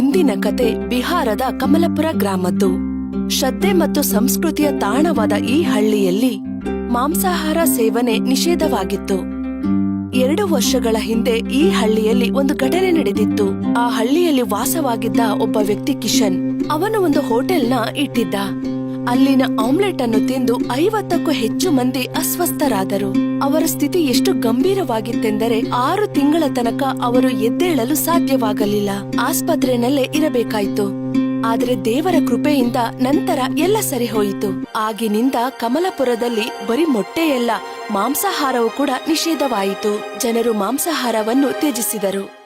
ಇಂದಿನ ಕತೆ ಬಿಹಾರದ ಕಮಲಪುರ ಗ್ರಾಮದ್ದು. ಶ್ರದ್ಧೆ ಮತ್ತು ಸಂಸ್ಕೃತಿಯ ತಾಣವಾದ ಈ ಹಳ್ಳಿಯಲ್ಲಿ ಮಾಂಸಾಹಾರ ಸೇವನೆ ನಿಷೇಧವಾಗಿತ್ತು. ಎರಡು ವರ್ಷಗಳ ಹಿಂದೆ ಈ ಹಳ್ಳಿಯಲ್ಲಿ ಒಂದು ಘಟನೆ ನಡೆದಿತ್ತು. ಆ ಹಳ್ಳಿಯಲ್ಲಿ ವಾಸವಾಗಿದ್ದ ಒಬ್ಬ ವ್ಯಕ್ತಿ ಕಿಶನ್. ಅವನು ಒಂದು ಹೋಟೆಲ್ನ ಇಟ್ಟಿದ್ದ. ಅಲ್ಲಿನ ಆಮ್ಲೆಟ್ ಅನ್ನು ತಿಂದು ಐವತ್ತಕ್ಕೂ ಹೆಚ್ಚು ಮಂದಿ ಅಸ್ವಸ್ಥರಾದರು. ಅವರ ಸ್ಥಿತಿ ಎಷ್ಟು ಗಂಭೀರವಾಗಿತ್ತೆಂದರೆ ಆರು ತಿಂಗಳ ತನಕ ಅವರು ಎದ್ದೇಳಲು ಸಾಧ್ಯವಾಗಲಿಲ್ಲ. ಆಸ್ಪತ್ರೆಯಲ್ಲೇ ಇರಬೇಕಾಯಿತು. ಆದರೆ ದೇವರ ಕೃಪೆಯಿಂದ ನಂತರ ಎಲ್ಲ ಸರಿ ಹೋಯಿತು ಆಗಿನಿಂದ ಕಮಲಪುರದಲ್ಲಿ ಬರೀ ಮೊಟ್ಟೆಯಲ್ಲ, ಮಾಂಸಾಹಾರವು ಕೂಡ ನಿಷೇಧವಾಯಿತು. ಜನರು ಮಾಂಸಾಹಾರವನ್ನು ತ್ಯಜಿಸಿದರು.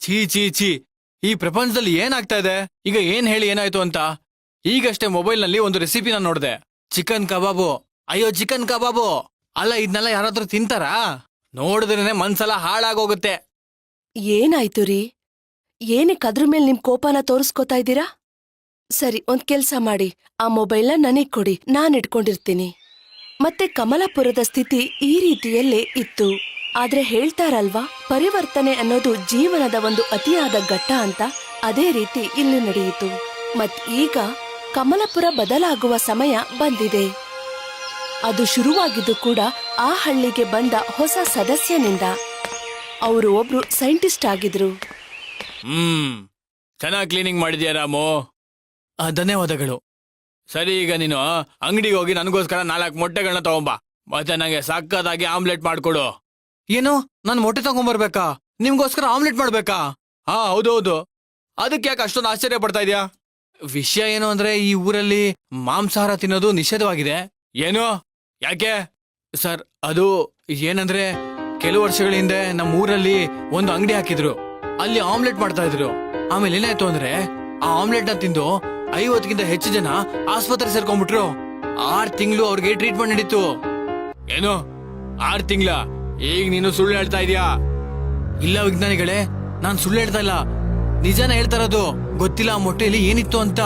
ಛೀ ಛೀ ಛೀ. ಈ ಪ್ರಪಂಚದಲ್ಲಿ ಏನಾಗ್ತಾ ಇದೆ? ಈಗ ಏನ್ ಹೇಳಿ ಏನಾಯ್ತು ಅಂತ? ಈಗಷ್ಟೇ ಮೊಬೈಲ್ನಲ್ಲಿ ಒಂದು ರೆಸಿಪಿನ ನೋಡಿದೆ. Chicken kebab. ಅಯ್ಯೋ, ಚಿಕನ್ ಕಬಾಬು. ಅಲ್ಲ ಇದನ್ನೆಲ್ಲ ಯಾರಾದ್ರೂ ತಿಂತಾರಾ? ನೋಡಿದ್ರೇನೆ ಮನ್ಸೆಲ್ಲ ಹಾಳಾಗೋಗುತ್ತೆ. ಏನಾಯ್ತು ರೀ? ಏನಕ್ಕೆ ಅದ್ರ ಮೇಲೆ ನಿಮ್ ಕೋಪನ ತೋರಿಸ್ಕೊತಾ ಇದ್ದೀರಾ? ಸರಿ, ಒಂದ್ ಕೆಲ್ಸ ಮಾಡಿ. ಆ ಮೊಬೈಲ್ನ ನನಗ್ ಕೊಡಿ. ನಾನ್ ಇಟ್ಕೊಂಡಿರ್ತೀನಿ. ಮತ್ತೆ ಕಮಲಾಪುರದ ಸ್ಥಿತಿ ಈ ರೀತಿಯಲ್ಲೇ ಇತ್ತು. ಆದ್ರೆ ಹೇಳ್ತಾರಲ್ವಾ, ಪರಿವರ್ತನೆ ಅನ್ನೋದು ಜೀವನದ ಒಂದು ಅತಿಯಾದ ಘಟ್ಟ ಅಂತ? ಅದೇ ರೀತಿ ಇಲ್ಲಿ ನಡೆಯಿತು. ಮತ್ ಈಗ ಕಮಲಪುರ ಬದಲಾಗುವ ಸಮಯ ಬಂದಿದೆ. ಅದು ಶುರುವಾಗಿದ್ದು ಕೂಡ ಆ ಹಳ್ಳಿಗೆ ಬಂದ ಹೊಸ ಸದಸ್ಯನಿಂದ. ಅವರು ಒಬ್ರು ಸೈಂಟಿಸ್ಟ್ ಆಗಿದ್ರು. ಹ್ಮ್ ಚೆನ್ನಾಗಿ ಕ್ಲೀನಿಂಗ್ ಮಾಡಿದ್ಯಾ ರಾಮು? ಆ, ಧನ್ಯವಾದಗಳು. ಸರಿ ಈಗ ನೀನು ಅಂಗಡಿಗೆ ಹೋಗಿ ನನಗೋಸ್ಕರ ನಾಲ್ಕು ಮೊಟ್ಟೆಗಳನ್ನ ತಗೊಂಬಾ. ಮತ್ತೆ ನಂಗೆ ಸಕ್ಕತ್ತಾಗಿ ಆಮ್ಲೆಟ್ ಮಾಡ್ಕೊಡು. ಏನು? ನಾನು ಮೊಟ್ಟೆ ತಗೊಂಬರ್ಬೇಕಾ? ನಿಮ್ಗೋಸ್ಕರ ಆಮ್ಲೆಟ್ ಮಾಡ್ಬೇಕಾ? ಹಾ ಹೌದು ಹೌದು ಅದಕ್ಕೆ ಯಾಕೆ ಅಷ್ಟೊಂದು ಆಶ್ಚರ್ಯ ಪಡ್ತಾ ಇದ್ಯಾ? ವಿಷಯ ಏನು ಅಂದ್ರೆ ಈ ಊರಲ್ಲಿ ಮಾಂಸಾಹಾರ ತಿನ್ನೋದು ನಿಷೇಧವಾಗಿದೆ? ಏನು? ಯಾಕೆ? ಸರ್, ಅದು ಏನಂದ್ರೆ ಕೆಲವು ವರ್ಷಗಳ ಹಿಂದೆ ನಮ್ಮ ಊರಲ್ಲಿ ಒಂದು ಅಂಗಡಿ ಹಾಕಿದ್ರು. ಅಲ್ಲಿ ಆಮ್ಲೆಟ್ ಮಾಡ್ತಾ ಇದ್ರು. ಆಮೇಲೆ ಏನಾಯ್ತು ಅಂದ್ರೆ ಆ ಆಮ್ಲೆಟ್ನ ತಿಂದು ಐವತ್ತಕ್ಕಿಂತ ಹೆಚ್ಚು ಜನ ಆಸ್ಪತ್ರೆ ಸೇರ್ಕೊಂಡ್ಬಿಟ್ರು. ಆರ್ ತಿಂಗಳು ಅವ್ರಿಗೆ ಟ್ರೀಟ್ಮೆಂಟ್ ನಡೀತು. ಏನು? ಆರ್ ತಿಂಗಳ? ಈಗ ನೀನು ಸುಳ್ಳು ಹೇಳ್ತಾ ಇದೀಯಾ? ಇಲ್ಲ ವಿಜ್ಞಾನಿಗಳೇ, ನಾನು ಸುಳ್ಳು ಹೇಳ್ತಾ ಇಲ್ಲ. ನಿಜಾನ ಹೇಳ್ತಾ ಇರೋದು, ಗೊತ್ತಿಲ್ಲ ಆ ಮೊಟ್ಟೆಯಲ್ಲಿ ಏನಿತ್ತು ಅಂತ.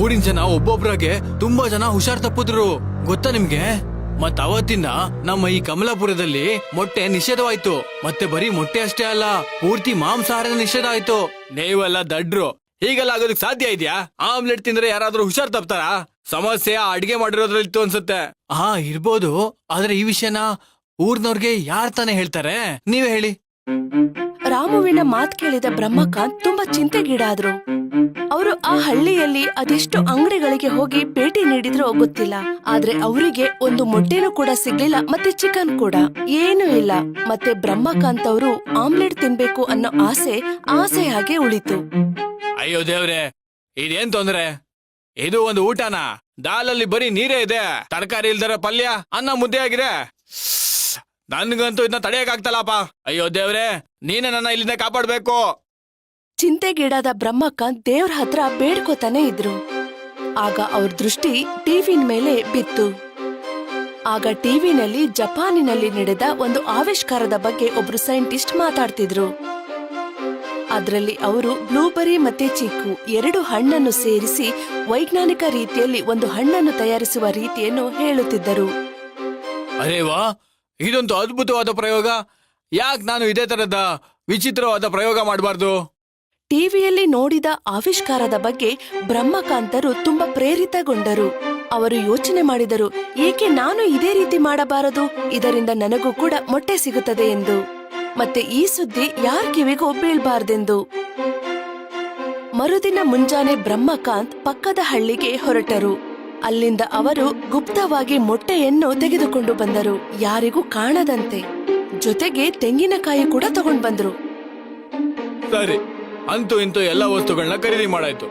ಊರಿನ ಜನ ಒಬ್ಬೊಬ್ರಾಗೆ ತುಂಬಾ ಜನ ಹುಷಾರ್ ತಪ್ಪಿದ್ರು. ಗೊತ್ತಾ ನಿಮ್ಗೆ? ಮತ್ ಅವತ್ತಿಂದ ನಮ್ಮ ಈ ಕಮಲಾಪುರದಲ್ಲಿ ಮೊಟ್ಟೆ ನಿಷೇಧವಾಯ್ತು. ಮತ್ತೆ ಬರೀ ಮೊಟ್ಟೆ ಅಷ್ಟೇ ಅಲ್ಲ, ಪೂರ್ತಿ ಮಾಂಸಾಹಾರ ನಿಷೇಧ ಆಯ್ತು ನೀವೆಲ್ಲ ದಡ್ರು. ಹೀಗೆಲ್ಲ ಆಗೋದಕ್ ಸಾಧ್ಯ ಇದೆಯಾ? ಆಮ್ಲೆಟ್ ತಿಂದ್ರೆ ಯಾರಾದ್ರೂ ಹುಷಾರ್ ತಪ್ತಾರಾ? ಸಮಸ್ಯೆ ಆ ಅಡಿಗೆ ಮಾಡಿರೋದ್ರಲ್ಲಿತ್ತು ಅನ್ಸುತ್ತೆ. ಹಾ, ಇರ್ಬೋದು. ಆದ್ರೆ ಈ ವಿಷಯನ ಊರ್ನವ್ರಿಗೆ ಯಾರ್ ತಾನೇ ಹೇಳ್ತಾರೆ? ನೀವೇ ಹೇಳಿ. ರಾಮುವಿನ ಮಾತ್ ಕೇಳಿದ ಬ್ರಹ್ಮಕಾಂತ್ ತುಂಬಾ ಚಿಂತೆಗೀಡಾದ್ರು. ಅವರು ಆ ಹಳ್ಳಿಯಲ್ಲಿ ಅದೆಷ್ಟು ಅಂಗಡಿಗಳಿಗೆ ಹೋಗಿ ಭೇಟಿ ನೀಡಿದ್ರೋ ಗೊತ್ತಿಲ್ಲ. ಆದ್ರೆ ಅವರಿಗೆ ಒಂದು ಮೊಟ್ಟೆನೂ ಕೂಡ ಸಿಗ್ಲಿಲ್ಲ, ಮತ್ತೆ ಚಿಕನ್ ಕೂಡ. ಏನೂ ಇಲ್ಲ. ಮತ್ತೆ ಬ್ರಹ್ಮಕಾಂತ್ ಅವರು ಆಮ್ಲೆಟ್ ತಿನ್ಬೇಕು ಅನ್ನೋ ಆಸೆ ಆಸೆ ಹಾಗೆ ಉಳಿತು. ಅಯ್ಯೋ ದೇವ್ರೆ, ಇದೇನ್ ತೊಂದ್ರೆ? ಇದು ಒಂದು ಊಟನಾ? ದಾಲಲ್ಲಿ ಬರೀ ನೀರೇ ಇದೆ. ತರಕಾರಿ ಇಲ್ದರ ಪಲ್ಯ, ಅನ್ನ ಮುದ್ದೆ ಆಗಿದೆ. ನನ್ಗಂತೂ ಇದನ್ನ ತಡೆಯಕ್ಕಾಗ್ತಲ್ಲಪ್ಪ ಅಯ್ಯೋ ದೇವ್ರೆ ನೀನೇ ನನ್ನ ಇಲ್ಲಿಂದ ಕಾಪಾಡ್ಬೇಕು. ಚಿಂತೆಗೀಡಾದ ಬ್ರಹ್ಮಕ್ಕ ದೇವ್ರ ಹತ್ರ ಬೇಡ್ಕೋತಾನೆ ಇದ್ರು. ಆಗ ಅವ್ರ ದೃಷ್ಟಿ ಟಿವಿನ ಮೇಲೆ ಬಿತ್ತು. ಆಗ ಟಿವಿನಲ್ಲಿ ಜಪಾನಿನಲ್ಲಿ ನಡೆದ ಒಂದು ಆವಿಷ್ಕಾರದ ಬಗ್ಗೆ ಒಬ್ರು ಸೈಂಟಿಸ್ಟ್ ಮಾತಾಡ್ತಿದ್ರು. ಅದರಲ್ಲಿ ಅವರು ಬ್ಲೂಬೆರಿ ಮತ್ತೆ ಚಿಕ್ಕು ಎರಡು ಹಣ್ಣನ್ನು ಸೇರಿಸಿ ವೈಜ್ಞಾನಿಕ ರೀತಿಯಲ್ಲಿ ಒಂದು ಹಣ್ಣನ್ನು ತಯಾರಿಸುವ ರೀತಿಯನ್ನು ಹೇಳುತ್ತಿದ್ದರು. ಅರೇ ವಾ ಇದೊಂದು ಅದ್ಭುತವಾದ ಪ್ರಯೋಗ. ಯಾಕೆ ನಾನು ಇದೇ ತರದ ವಿಚಿತ್ರವಾದ ಪ್ರಯೋಗ ಮಾಡಬಾರ್ದು? ಟಿವಿಯಲ್ಲಿ ನೋಡಿದ ಆವಿಷ್ಕಾರದ ಬಗ್ಗೆ ಬ್ರಹ್ಮಕಾಂತರು ತುಂಬಾ ಪ್ರೇರಿತಗೊಂಡರು. ಅವರು ಯೋಚನೆ ಮಾಡಿದರು, ಏಕೆ ನಾನು ಇದೇ ರೀತಿ ಮಾಡಬಾರದು? ಇದರಿಂದ ನನಗೂ ಕೂಡ ಮೊಟ್ಟೆ ಸಿಗುತ್ತದೆ ಎಂದು. ಮತ್ತೆ ಈ ಸುದ್ದಿ ಯಾರ ಕಿವಿಗೂ ಬೀಳ್ಬಾರ್ದೆಂದು. ಮರುದಿನ ಮುಂಜಾನೆ ಬ್ರಹ್ಮಕಾಂತ್ ಪಕ್ಕದ ಹಳ್ಳಿಗೆ ಹೊರಟರು. ಅಲ್ಲಿಂದ ಅವರು ಗುಪ್ತವಾಗಿ ಮೊಟ್ಟೆಯನ್ನು ತೆಗೆದುಕೊಂಡು ಬಂದರು. ಯಾರಿಗೂ ಕಾಣದಂತೆ. ಜೊತೆಗೆ ತೆಂಗಿನಕಾಯಿ ಕೂಡ ತಗೊಂಡು ಬಂದರು. ಸರಿ ಅಂತೂ ಇಂತೂ ಎಲ್ಲ ವಸ್ತುಗಳನ್ನ ಖರೀದಿ ಮಾಡಾಯ್ತು.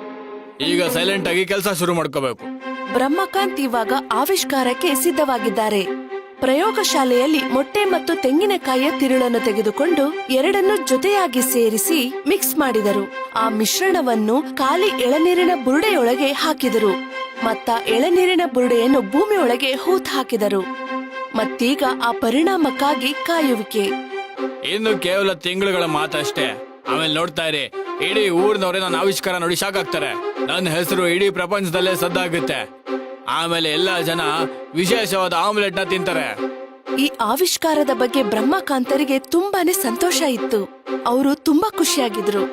ಈಗ ಸೈಲೆಂಟ್ ಆಗಿ ಕೆಲಸ ಶುರು ಮಾಡ್ಕೋಬೇಕು. ಬ್ರಹ್ಮಕಾಂತ್ ಇವಾಗ ಆವಿಷ್ಕಾರಕ್ಕೆ ಸಿದ್ಧವಾಗಿದ್ದಾರೆ. ಪ್ರಯೋಗಶಾಲೆಯಲ್ಲಿ ಮೊಟ್ಟೆ ಮತ್ತು ತೆಂಗಿನಕಾಯಿಯ ತಿರುಳನ್ನು ತೆಗೆದುಕೊಂಡು ಎರಡನ್ನು ಜೊತೆಯಾಗಿ ಸೇರಿಸಿ ಮಿಕ್ಸ್ ಮಾಡಿದರು. ಆ ಮಿಶ್ರಣವನ್ನು ಖಾಲಿ ಎಳನೀರಿನ ಬುರುಡೆಯೊಳಗೆ ಹಾಕಿದರು. ಮತ್ತ ಎಳನೀರಿನ ಬುರುಡೆಯನ್ನು ಭೂಮಿಯೊಳಗೆ ಹೂತ್ ಹಾಕಿದರು. ಮತ್ತೀಗ ಆ ಪರಿಣಾಮಕ್ಕಾಗಿ ಕಾಯುವಿಕೆ. ಇನ್ನು ಕೇವಲ ತಿಂಗಳುಗಳ ಮಾತಷ್ಟೇ ಆಮೇಲೆ ನೋಡ್ತಾ ಇರಿ ಇಡೀ ಊರ್ನವ್ರೆ ನನ್ನ ಆವಿಷ್ಕಾರ ನೋಡಿ ಸಾಕಾಗ್ತಾರೆ ಆಗ್ತಾರೆ ನನ್ನ ಹೆಸರು ಇಡೀ ಪ್ರಪಂಚದಲ್ಲೇ ಸದ್ದಾಗುತ್ತೆ. ಆಮೇಲೆ ಎಲ್ಲಾ ಜನ ವಿಶೇಷವಾದ ಆಮ್ಲೆಟ್ನ ತಿಂತಾರೆ. ಈ ಆವಿಷ್ಕಾರದ ಬಗ್ಗೆ ಬ್ರಹ್ಮಕಾಂತರಿಗೆ ತುಂಬಾನೇ ಸಂತೋಷ ಇತ್ತು. ಅವರು ತುಂಬಾ ಖುಷಿಯಾಗಿದ್ರು.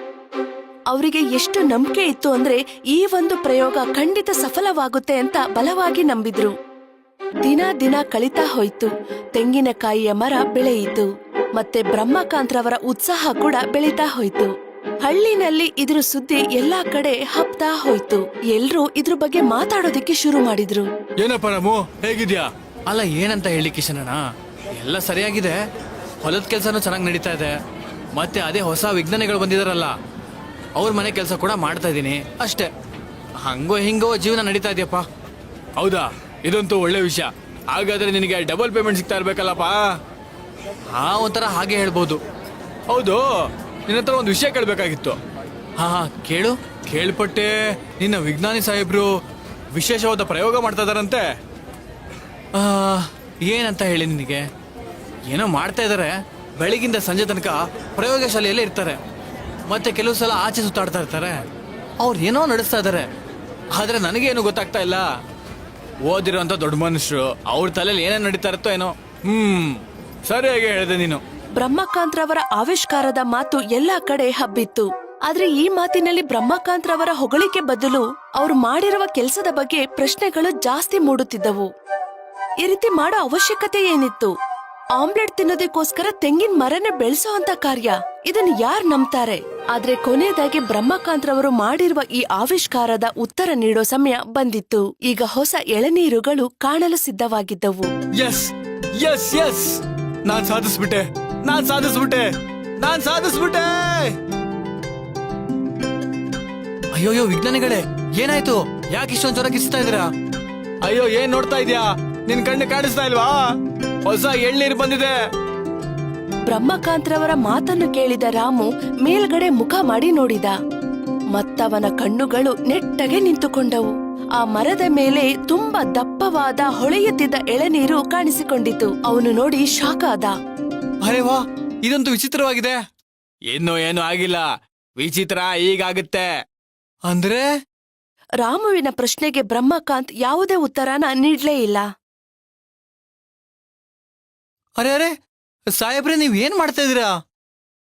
ಅವರಿಗೆ ಎಷ್ಟು ನಂಬಿಕೆ ಇತ್ತು ಅಂದ್ರೆ ಈ ಒಂದು ಪ್ರಯೋಗ ಖಂಡಿತ ಸಫಲವಾಗುತ್ತೆ ಅಂತ ಬಲವಾಗಿ ನಂಬಿದ್ರು. ದಿನ ದಿನ ಕಳಿತಾ ಹೋಯ್ತು. ತೆಂಗಿನಕಾಯಿಯ ಮರ ಬೆಳೆಯಿತು. ಮತ್ತೆ ಬ್ರಹ್ಮಕಾಂತ್ರವರ ಉತ್ಸಾಹ ಕೂಡ ಬೆಳೀತಾ ಹೋಯ್ತು. ಹಳ್ಳಿನಲ್ಲಿ ಇದ್ರ ಸುದ್ದಿ ಎಲ್ಲಾ ಕಡೆ ಹಬ್ತಾ ಹೋಯ್ತು. ಎಲ್ರೂ ಇದ್ರ ಬಗ್ಗೆ ಮಾತಾಡೋದಕ್ಕೆ ಶುರು ಮಾಡಿದ್ರು. ಏನಪ್ಪ ರಾಮು ಹೇಗಿದ್ಯಾ? ಅಲ್ಲ ಏನಂತ ಹೇಳಿ ಕಿಶನಣ್ಣ? ಎಲ್ಲ ಸರಿಯಾಗಿದೆ. ಹೊಲದ ಕೆಲಸನೂ ಚೆನ್ನಾಗಿ ನಡೀತಾ ಇದೆ. ಮತ್ತೆ ಅದೇ ಹೊಸ ವಿಜ್ಞಾನಿಗಳು ಬಂದಿದಾರಲ್ಲ. ಅವ್ರ ಮನೆ ಕೆಲಸ ಕೂಡ ಮಾಡ್ತಾ ಇದ್ದೀನಿ ಅಷ್ಟೇ. ಹಂಗೋ ಹಿಂಗೋ ಜೀವನ ನಡೀತಾ ಇದೆಯಪ್ಪ. ಹೌದಾ? ಇದಂತೂ ಒಳ್ಳೆ ವಿಷಯ. ಹಾಗಾದ್ರೆ ನಿನಗೆ ಡಬಲ್ ಪೇಮೆಂಟ್ ಸಿಗ್ತಾ ಇರ್ಬೇಕಲ್ಲಪ್ಪ? ಹಾ ಒಂಥರ ಹಾಗೆ ಹೇಳ್ಬೋದು. ಹೌದು. ನಿನ್ನ ಹತ್ರ ಒಂದು ವಿಷಯ ಕೇಳಬೇಕಾಗಿತ್ತು. ಹಾ ಹಾ ಕೇಳು. ಕೇಳ್ಪಟ್ಟೆ ನಿನ್ನ ವಿಜ್ಞಾನಿ ಸಾಹೇಬ್ರು ವಿಶೇಷವಾದ ಪ್ರಯೋಗ ಮಾಡ್ತಾ ಇದಾರಂತೆ ಆ, ಏನಂತ ಹೇಳಿ ನಿನಗೆ? ಏನೋ ಮಾಡ್ತಾ ಇದ್ದಾರೆ ಬೆಳಗಿಂದ ಸಂಜೆ ತನಕ ಪ್ರಯೋಗಶಾಲೆಯಲ್ಲೇ ಇರ್ತಾರೆ. ಮತ್ತೆ ಕೆಲವು ಸಲ ಆಚೆ ಸುತ್ತಾಡ್ತಾ ಇರ್ತಾರೆ. ಅವ್ರು ಏನೋ ನಡೆಸ್ತಾ ಇದ್ದಾರೆ ಆದ್ರೆ ನನಗೇನು ಗೊತ್ತಾಗ್ತಾ ಇಲ್ಲ. ಓದಿರೋಂಥ ದೊಡ್ಡ ಮನುಷ್ಯರು ಅವ್ರ ತಲೆಯಲ್ಲಿ ಏನೇನು ನಡೀತಾ ಇರುತ್ತೋ ಏನೋ. ಹ್ಮ್, ಸರಿಯಾಗಿ ಹೇಳಿದೆ ನೀನು. ಬ್ರಹ್ಮಕಾಂತ್ರವರ ಆವಿಷ್ಕಾರದ ಮಾತು ಎಲ್ಲಾ ಕಡೆ ಹಬ್ಬಿತ್ತು. ಆದ್ರೆ ಈ ಮಾತಿನಲ್ಲಿ ಬ್ರಹ್ಮಕಾಂತ್ರವರ ಹೊಗಳಿಕೆ ಬದಲು ಅವ್ರು ಮಾಡಿರುವ ಕೆಲಸದ ಬಗ್ಗೆ ಪ್ರಶ್ನೆಗಳು ಜಾಸ್ತಿ ಮೂಡುತ್ತಿದ್ದವು. ಈ ರೀತಿ ಮಾಡೋ ಅವಶ್ಯಕತೆ ಏನಿತ್ತು? ಆಮ್ಲೆಟ್ ತಿನ್ನೋದಕ್ಕೋಸ್ಕರ ತೆಂಗಿನ ಮರನ ಬೆಳೆಸೋ ಅಂತ ಕಾರ್ಯ ಇದನ್ನ ಯಾರು ನಂಬ್ತಾರೆ? ಆದ್ರೆ ಕೊನೆಯದಾಗಿ ಬ್ರಹ್ಮಕಾಂತ್ರವರು ಮಾಡಿರುವ ಈ ಆವಿಷ್ಕಾರದ ಉತ್ತರ ನೀಡೋ ಸಮಯ ಬಂದಿತ್ತು. ಈಗ ಹೊಸ ಎಳನೀರುಗಳು ಕಾಣಲು ಸಿದ್ಧವಾಗಿದ್ದವು. ಎಸ್ ಎಸ್ ಎಸ್ ನಾನ್ ಸಾಧಿಸ್ಬಿಟ್ಟೆ ನಾನ್ ಸಾಧಿಸ್ಬಿಟ್ಟೆ ನಾನ್ ಸಾಧಿಸ್ಬಿಟ್ಟೆ. ಅಯ್ಯೋಯ್ಯೋ ವಿಜ್ಞಾನಿಗಳೇ ಏನಾಯ್ತು? ಯಾಕೆ ಇಷ್ಟೊಂದು ಜ್ವರ ಕಿಸ್ತಾ ಇದೀರಾ ಅಯ್ಯೋ ಏನ್ ನೋಡ್ತಾ ಇದ್ಯಾ? ನಿನ್ ಕಣ್ಣು ಕಾಣಿಸ್ತಾ ಇಲ್ವಾ? ಹೊಸ ಎಳ್ನೀರು ಬಂದಿದೆ. ಬ್ರಹ್ಮಕಾಂತ್ರವರ ಮಾತನ್ನು ಕೇಳಿದ ರಾಮು ಮೇಲ್ಗಡೆ ಮುಖ ಮಾಡಿ ನೋಡಿದ. ಮತ್ತವನ ಕಣ್ಣುಗಳು ನೆಟ್ಟಗೆ ನಿಂತುಕೊಂಡವು. ಆ ಮರದ ಮೇಲೆ ತುಂಬಾ ದಪ್ಪವಾದ ಹೊಳೆಯುತ್ತಿದ್ದ ಎಳನೀರು ಕಾಣಿಸಿಕೊಂಡಿತು. ಅವನು ನೋಡಿ ಶಾಕ್ ಆದ. ಅರೆ ವಾ ಇದಂತೂ ವಿಚಿತ್ರವಾಗಿದೆ. ಏನೋ ಏನು ಆಗಿಲ್ಲ. ವಿಚಿತ್ರ ಈಗಾಗುತ್ತೆ. ಅಂದ್ರೆ? ರಾಮುವಿನ ಪ್ರಶ್ನೆಗೆ ಬ್ರಹ್ಮಕಾಂತ್ ಯಾವುದೇ ಉತ್ತರನ ನೀಡ್ಲೇ ಇಲ್ಲ. ಅರೆ ಅರೆ ಸಾಹೇಬ್ರೆ ನೀವ್ ಏನ್ ಮಾಡ್ತಾ ಇದೀರಾ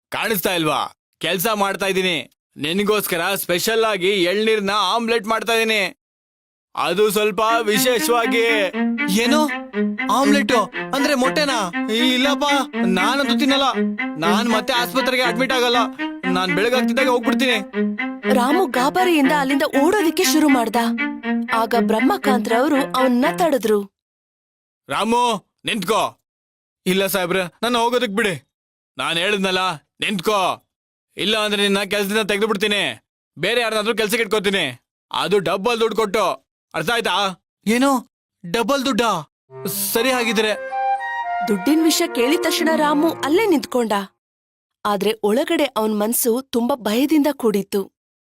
ಕಾಣಿಸ್ತಾ ಇಲ್ವಾ? ಕೆಲ್ಸ ಮಾಡ್ತಾ ಇದೀನಿ ನಿನಗೋಸ್ಕರ ಸ್ಪೆಷಲ್ ಆಗಿ ಎಳ್ನೀರ್ನ ಆಮ್ಲೆಟ್ ಮಾಡ್ತಾ ಇದೀನಿ ಅದು ಸ್ವಲ್ಪ ವಿಶೇಷವಾಗಿ ಏನು? ಆಮ್ಲೆಟ್? ಅಂದ್ರೆ ಮೊಟ್ಟೆನಾ? ಇಲ್ಲಪ್ಪ ನಾನಂತೂ ತಿನ್ನಲ್ಲ. ನಾನ್ ಮತ್ತೆ ಆಸ್ಪತ್ರೆಗೆ ಅಡ್ಮಿಟ್ ಆಗಲ್ಲ. ನಾನ್ ಬೆಳಗಾಗ್ತಿದ್ದಾಗ ಹೋಗ್ಬಿಡ್ತೀನಿ. ರಾಮು ಗಾಬರಿಯಿಂದ ಅಲ್ಲಿಂದ ಓಡೋದಿಕ್ಕೆ ಶುರು ಮಾಡ್ದ. ಆಗ ಬ್ರಹ್ಮಕಾಂತ್ರವರು ಅವನ್ನ ತಡೆದ್ರು ರಾಮು ನಿಂತ್ಕೋ. ಇಲ್ಲ ಸಾಹೇಬ್ರ ನಾನು ಹೋಗೋದಕ್ ಬಿಡಿ. ನಾನು ಹೇಳಿದ್ನಲ್ಲ ನಿಂತ್ಕೋ. ಇಲ್ಲ ಅಂದ್ರೆ ನಿನ್ನ ಕೆಲ್ಸದಿಂದ ತೆಗೆದು ಬಿಡ್ತೀನಿ ಬೇರೆ ಯಾರನ್ನಾದ್ರೂ ಕೆಲ್ಸಕ್ಕೆ ಇಟ್ಕೋತೀನಿ. ಅದು ಡಬ್ಬಲ್ ದುಡ್ಡು ಕೊಟ್ಟು. ಅರ್ಥ ಆಯ್ತಾ? ಏನು? ಡಬಲ್ ದುಡ್ಡ? ಸರಿ ಹಾಗಿದ್ರೆ. ದುಡ್ಡಿನ ವಿಷಯ ಕೇಳಿದ ತಕ್ಷಣ ರಾಮು ಅಲ್ಲೇ ನಿಂತ್ಕೊಂಡ. ಆದ್ರೆ ಒಳಗಡೆ ಅವನ್ ಮನ್ಸು ತುಂಬಾ ಭಯದಿಂದ ಕೂಡಿತ್ತು.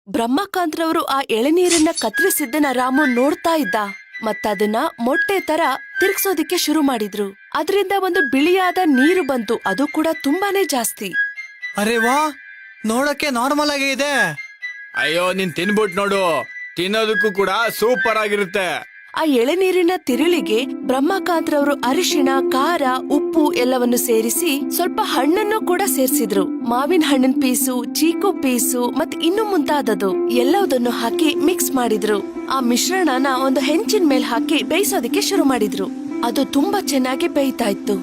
ಬ್ರಹ್ಮಕಾಂತ್ರವರು ಆ ಎಳೆನೀರನ್ನ ಕತ್ತರಿಸಿದ್ದನ್ನ ರಾಮು ನೋಡ್ತಾ ಇದ್ದ. ಮತ್ತದನ್ನ ಮೊಟ್ಟೆ ತರ ತಿರ್ಗ್ಸೋದಿಕ್ಕೆ ಶುರು ಮಾಡಿದ್ರು. ಅದರಿಂದ ಒಂದು ಬಿಳಿಯಾದ ನೀರು ಬಂತು. ಅದು ಕೂಡ ತುಂಬಾನೇ ಜಾಸ್ತಿ. ಅರೆ ವಾ ನೋಡಕ್ಕೆ ನಾರ್ಮಲ್ ಆಗಿ ಇದೆ. ಅಯ್ಯೋ ನೀನ್ ತಿನ್ಬಿಟ್ ನೋಡು. ತಿನ್ನೋದಕ್ಕೂ ಕೂಡ ಸೂಪರ್ ಆಗಿರುತ್ತೆ. ಆ ಎಳೆನೀರಿನ ತಿರುಳಿಗೆ ಬ್ರಹ್ಮಕಾಂತ್ರವರು ಅರಿಶಿಣ, ಖಾರ, ಉಪ್ಪು ಎಲ್ಲವನ್ನು ಸೇರಿಸಿ ಸ್ವಲ್ಪ ಹಣ್ಣನ್ನು ಕೂಡ ಸೇರಿಸಿದ್ರು. ಮಾವಿನ ಹಣ್ಣಿನ ಪೀಸು, ಚೀಕು ಪೀಸು ಮತ್ ಇನ್ನು ಮುಂತಾದದು ಎಲ್ಲವುದನ್ನು ಹಾಕಿ ಮಿಕ್ಸ್ ಮಾಡಿದ್ರು. ಆ ಮಿಶ್ರಣನ ಒಂದು ಹೆಂಚಿನ ಮೇಲೆ ಹಾಕಿ ಬೇಯಿಸೋದಕ್ಕೆ ಶುರು ಮಾಡಿದ್ರು. ಅದು ತುಂಬಾ ಚೆನ್ನಾಗಿ ಬೇಯ್ತಾ ಇತ್ತು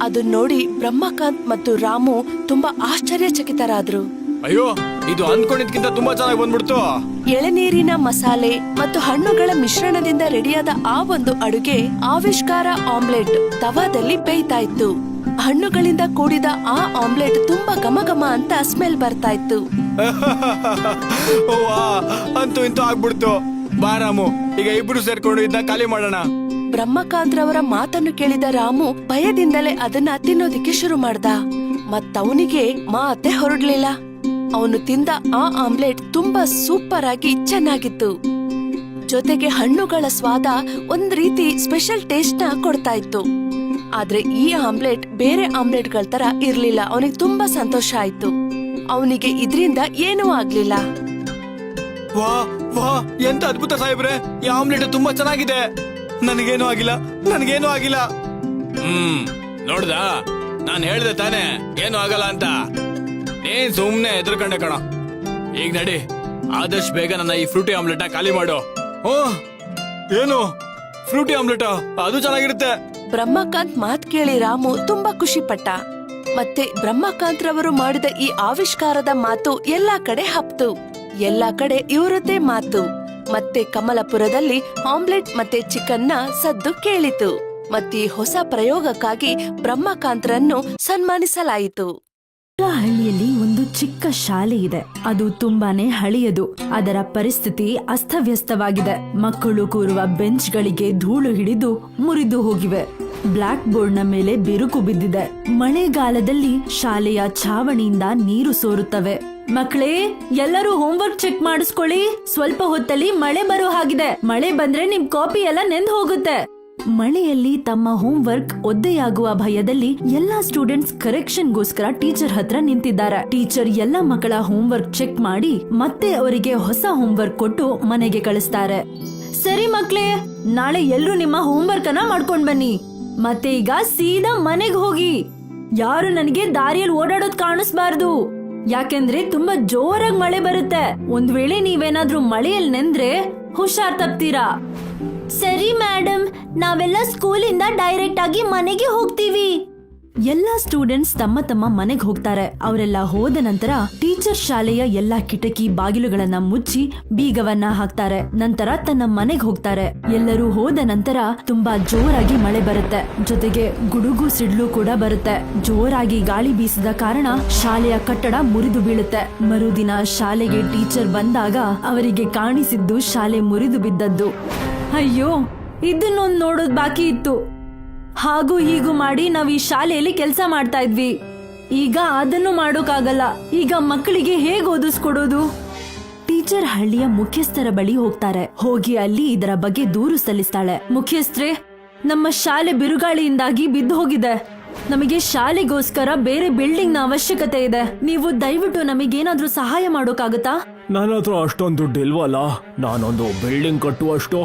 ಅದನ್ನ ನೋಡಿ ಬ್ರಹ್ಮಕಾಂತ್ ಮತ್ತು ರಾಮು ತುಂಬಾ ಆಶ್ಚರ್ಯಚಕಿತರಾದ್ರು. ಅಯ್ಯೋ ಇದು ಅನ್ಕೊಂಡಿದ್ಕಿಂತ ತುಂಬಾ ಚೆನ್ನಾಗಿ ಬಂದ್ಬಿಡ್ತು. ಎಳೆನೀರಿನ ಮಸಾಲೆ ಮತ್ತು ಹಣ್ಣುಗಳ ಮಿಶ್ರಣದಿಂದ ರೆಡಿಯಾದ ಆ ಒಂದು ಅಡುಗೆ ಆವಿಷ್ಕಾರ ಆಮ್ಲೆಟ್ ತವಾದಲ್ಲಿ ಬೇಯ್ತಾ ಇತ್ತು ಹಣ್ಣುಗಳಿಂದ ಕೂಡಿದ ಆ ಆಮ್ಲೆಟ್ ತುಂಬಾ ಘಮಘಮ ಅಂತ ಸ್ಮೆಲ್ ಬರ್ತಾ ಇತ್ತು ಅಂತೂ ಇಂತೂ ಆಗ್ಬಿಡ್ತು. ಬಾರಾಮು ಈಗ ಇಬ್ರು ಸೇರ್ಕೊಂಡು ಇದನ್ನ ಖಾಲಿ ಮಾಡೋಣ. ಬ್ರಹ್ಮಕಾಂತ್ರವರ ಮಾತನ್ನು ಕೇಳಿದ ರಾಮು ಭಯದಿಂದಲೇ ಅದನ್ನ ತಿನ್ನೋದಿಕ್ಕೆ ಶುರು ಮಾಡ್ದ. ಮತ್ತವನಿಗೆ ಮಾತೆ ಹೊರಡ್ಲಿಲ್ಲ. ಅವನು ತಿಂದ ಆ ಆಮ್ಲೆಟ್ ತುಂಬಾ ಸೂಪರ್ ಆಗಿ ಚೆನ್ನಾಗಿತ್ತು. ಜೊತೆಗೆ ಹಣ್ಣುಗಳ ಸ್ವಾದ ಒಂದ್ ರೀತಿ ಸ್ಪೆಷಲ್ ಟೇಸ್ಟ್ನ ಕೊಡ್ತಾ ಇತ್ತು. ಆದ್ರೆ ಈ ಆಮ್ಲೆಟ್ ಬೇರೆ ಆಮ್ಲೆಟ್ಗಳ ತರ ಇರ್ಲಿಲ್ಲ ಅವನಿಗೆ ತುಂಬಾ ಸಂತೋಷ ಆಯ್ತು. ಅವನಿಗೆ ಇದ್ರಿಂದ ಏನೂ ಆಗ್ಲಿಲ್ಲ. ವಾ ವಾ ಎಂತ ಅದ್ಭುತ ಸಾಹೇಬ್ರೆ ಈ ಆಮ್ಲೆಟ್ ತುಂಬಾ ಚೆನ್ನಾಗಿದೆ. ನನಗೇನು ಆಗಿಲ್ಲ ನನಗೇನು ಆಗಿಲ್ಲ. ಹ್ಮ್ ನೋಡ್ದಾ? ನಾನು ಹೇಳ್ದೆ ತಾನೆ ಏನು ಆಗಲ್ಲ ಅಂತ. ನೀನ್ ಸುಮ್ನೆ ಎದುರ್ಕಂಡೆ ಕಣ. ಈಗ ನಡಿ, ಆದಷ್ಟು ಬೇಗ ನನ್ನ ಈ ಫ್ರೂಟಿ ಆಮ್ಲೆಟ್ ಖಾಲಿ ಮಾಡು. ಓ ಏನು? ಫ್ರೂಟಿ ಆಮ್ಲೆಟ್? ಅದು ಚೆನ್ನಾಗಿರುತ್ತೆ. ಬ್ರಹ್ಮಕಾಂತ್ ಮಾತ್ ಕೇಳಿ ರಾಮು ತುಂಬಾ ಖುಷಿ ಪಟ್ಟ ಮತ್ತೆ ಬ್ರಹ್ಮಕಾಂತ್ ರವರು ಮಾಡಿದ ಈ ಆವಿಷ್ಕಾರದ ಮಾತು ಎಲ್ಲಾ ಕಡೆ ಹಬ್ತು ಎಲ್ಲಾ ಕಡೆ ಇವರದ್ದೇ ಮಾತು. ಮತ್ತೆ ಕಮಲಪುರದಲ್ಲಿ ಆಮ್ಲೆಟ್ ಮತ್ತೆ ಚಿಕನ್ನ ಸದ್ದು ಕೇಳಿತು. ಮತ್ತೆ ಹೊಸ ಪ್ರಯೋಗಕ್ಕಾಗಿ ಬ್ರಹ್ಮಕಾಂತ್ರನ್ನು ಸನ್ಮಾನಿಸಲಾಯಿತು. ಹಳ್ಳಿಯಲ್ಲಿ ಒಂದು ಚಿಕ್ಕ ಶಾಲೆ ಇದೆ. ಅದು ತುಂಬಾನೇ ಹಳೆಯದು. ಅದರ ಪರಿಸ್ಥಿತಿ ಅಸ್ತವ್ಯಸ್ತವಾಗಿದೆ. ಮಕ್ಕಳು ಕೂರುವ ಬೆಂಚ್ಗಳಿಗೆ ಧೂಳು ಹಿಡಿದು ಮುರಿದು ಹೋಗಿವೆ. ಬ್ಲಾಕ್ ಬೋರ್ಡ್ನ ಮೇಲೆ ಬಿರುಕು ಬಿದ್ದಿದೆ. ಮಳೆಗಾಲದಲ್ಲಿ ಶಾಲೆಯ ಛಾವಣಿಯಿಂದ ನೀರು ಸೋರುತ್ತವೆ. ಮಕ್ಕಳೇ, ಎಲ್ಲರೂ ಹೋಮ್ವರ್ಕ್ ಚೆಕ್ ಮಾಡಿಸ್ಕೊಳ್ಳಿ. ಸ್ವಲ್ಪ ಹೊತ್ತಲ್ಲಿ ಮಳೆ ಬರೋ ಹಾಗಿದೆ. ಮಳೆ ಬಂದ್ರೆ ನಿಮ್ ಕಾಪಿ ಎಲ್ಲ ನೆಂದ್ ಹೋಗುತ್ತೆ. ಮಳೆಯಲ್ಲಿ ತಮ್ಮ ಹೋಮ್ವರ್ಕ್ ಒದ್ದೆಯಾಗುವ ಭಯದಲ್ಲಿ ಎಲ್ಲಾ ಸ್ಟೂಡೆಂಟ್ಸ್ ಕರೆಕ್ಷನ್ಗೋಸ್ಕರ ಟೀಚರ್ ಹತ್ರ ನಿಂತಿದ್ದಾರೆ. ಟೀಚರ್ ಎಲ್ಲ ಮಕ್ಕಳ ಹೋಮ್ವರ್ಕ್ ಚೆಕ್ ಮಾಡಿ ಮತ್ತೆ ಅವರಿಗೆ ಹೊಸ ಹೋಮ್ವರ್ಕ್ ಕೊಟ್ಟು ಮನೆಗೆ ಕಳಿಸ್ತಾರೆ. ಸರಿ ಮಕ್ಳೇ, ನಾಳೆ ಎಲ್ಲರೂ ನಿಮ್ಮ ಹೋಮ್ವರ್ಕ್ ಅನ್ನ ಮಾಡ್ಕೊಂಡ್ ಬನ್ನಿ. ಮತ್ತೆ ಈಗ ಸೀದಾ ಮನೆಗೆ ಹೋಗಿ. ಯಾರು ನನಗೆ ದಾರಿಯಲ್ಲಿ ಓಡಾಡೋದ್ ಕಾಣಿಸ್ಬಾರ್ದು. ಯಾಕೆಂದ್ರೆ ತುಂಬಾ ಜೋರಾಗಿ ಮಳೆ ಬರುತ್ತೆ. ಒಂದ್ ವೇಳೆ ನೀವೇನಾದ್ರೂ ಮಳೆಯಲ್ಲಿ ನೆಂದ್ರೆ ಹುಷಾರ್ ತಪ್ತೀರಾ? ಸರಿ ಮೇಡಮ್ ನಾವೆಲ್ಲ ಸ್ಕೂಲಿಂದ ಡೈರೆಕ್ಟ್ ಆಗಿ ಮನೆಗೆ ಹೋಗ್ತೀವಿ. ಎಲ್ಲಾ ಸ್ಟೂಡೆಂಟ್ಸ್ ತಮ್ಮ ತಮ್ಮ ಮನೆಗೆ ಹೋಗ್ತಾರೆ. ಅವರೆಲ್ಲ ಹೋದ ನಂತರ ಟೀಚರ್ ಶಾಲೆಯ ಎಲ್ಲಾ ಕಿಟಕಿ ಬಾಗಿಲುಗಳನ್ನ ಮುಚ್ಚಿ ಬೀಗವನ್ನ ಹಾಕ್ತಾರೆ. ನಂತರ ತನ್ನ ಮನೆಗೆ ಹೋಗ್ತಾರೆ. ಎಲ್ಲರೂ ಹೋದ ನಂತರ ತುಂಬಾ ಜೋರಾಗಿ ಮಳೆ ಬರುತ್ತೆ. ಜೊತೆಗೆ ಗುಡುಗು ಸಿಡ್ಲು ಕೂಡ ಬರುತ್ತೆ. ಜೋರಾಗಿ ಗಾಳಿ ಬೀಸಿದ ಕಾರಣ ಶಾಲೆಯ ಕಟ್ಟಡ ಮುರಿದು ಬೀಳುತ್ತೆ. ಮರುದಿನ ಶಾಲೆಗೆ ಟೀಚರ್ ಬಂದಾಗ ಅವರಿಗೆ ಕಾಣಿಸಿದ್ದು ಶಾಲೆ ಮುರಿದು ಬಿದ್ದದ್ದು. ಅಯ್ಯೋ, ಇದನ್ನೊಂದು ನೋಡೋದ್ ಬಾಕಿ ಇತ್ತು. ಹಾಗೂ ಹೀಗೂ ಮಾಡಿ ನಾವ್ ಈ ಶಾಲೆಯಲ್ಲಿ ಕೆಲಸ ಮಾಡ್ತಾ ಇದ್ವಿ. ಈಗ ಅದನ್ನು ಮಾಡೋಕ್ಕಾಗಲ್ಲ. ಈಗ ಮಕ್ಕಳಿಗೆ ಹೇಗೆ ಓದಿಸ್ಕೊಡೋದು? ಟೀಚರ್ ಹಳ್ಳಿಯ ಮುಖ್ಯಸ್ಥರ ಬಳಿ ಹೋಗ್ತಾರೆ. ಹೋಗಿ ಅಲ್ಲಿ ಇದರ ಬಗ್ಗೆ ದೂರು ಸಲ್ಲಿಸ್ತಾಳೆ. ಮುಖ್ಯಸ್ಥರೇ, ನಮ್ಮ ಶಾಲೆ ಬಿರುಗಾಳಿಯಿಂದಾಗಿ ಬಿದ್ದು ಹೋಗಿದೆ. ನಮಗೆ ಶಾಲೆಗೋಸ್ಕರ ಬೇರೆ ಬಿಲ್ಡಿಂಗ್ನ ಅವಶ್ಯಕತೆ ಇದೆ. ನೀವು ದಯವಿಟ್ಟು ನಮಗೇನಾದ್ರೂ ಸಹಾಯ ಮಾಡೋಕ್ಕಾಗತ್ತಾ? ನನ್ನ ಅಷ್ಟೊಂದು ದುಡ್ಡು ಇಲ್ವಲ್ಲ ನಾನೊಂದು ಬಿಲ್ಡಿಂಗ್ ಕಟ್ಟುವಷ್ಟು?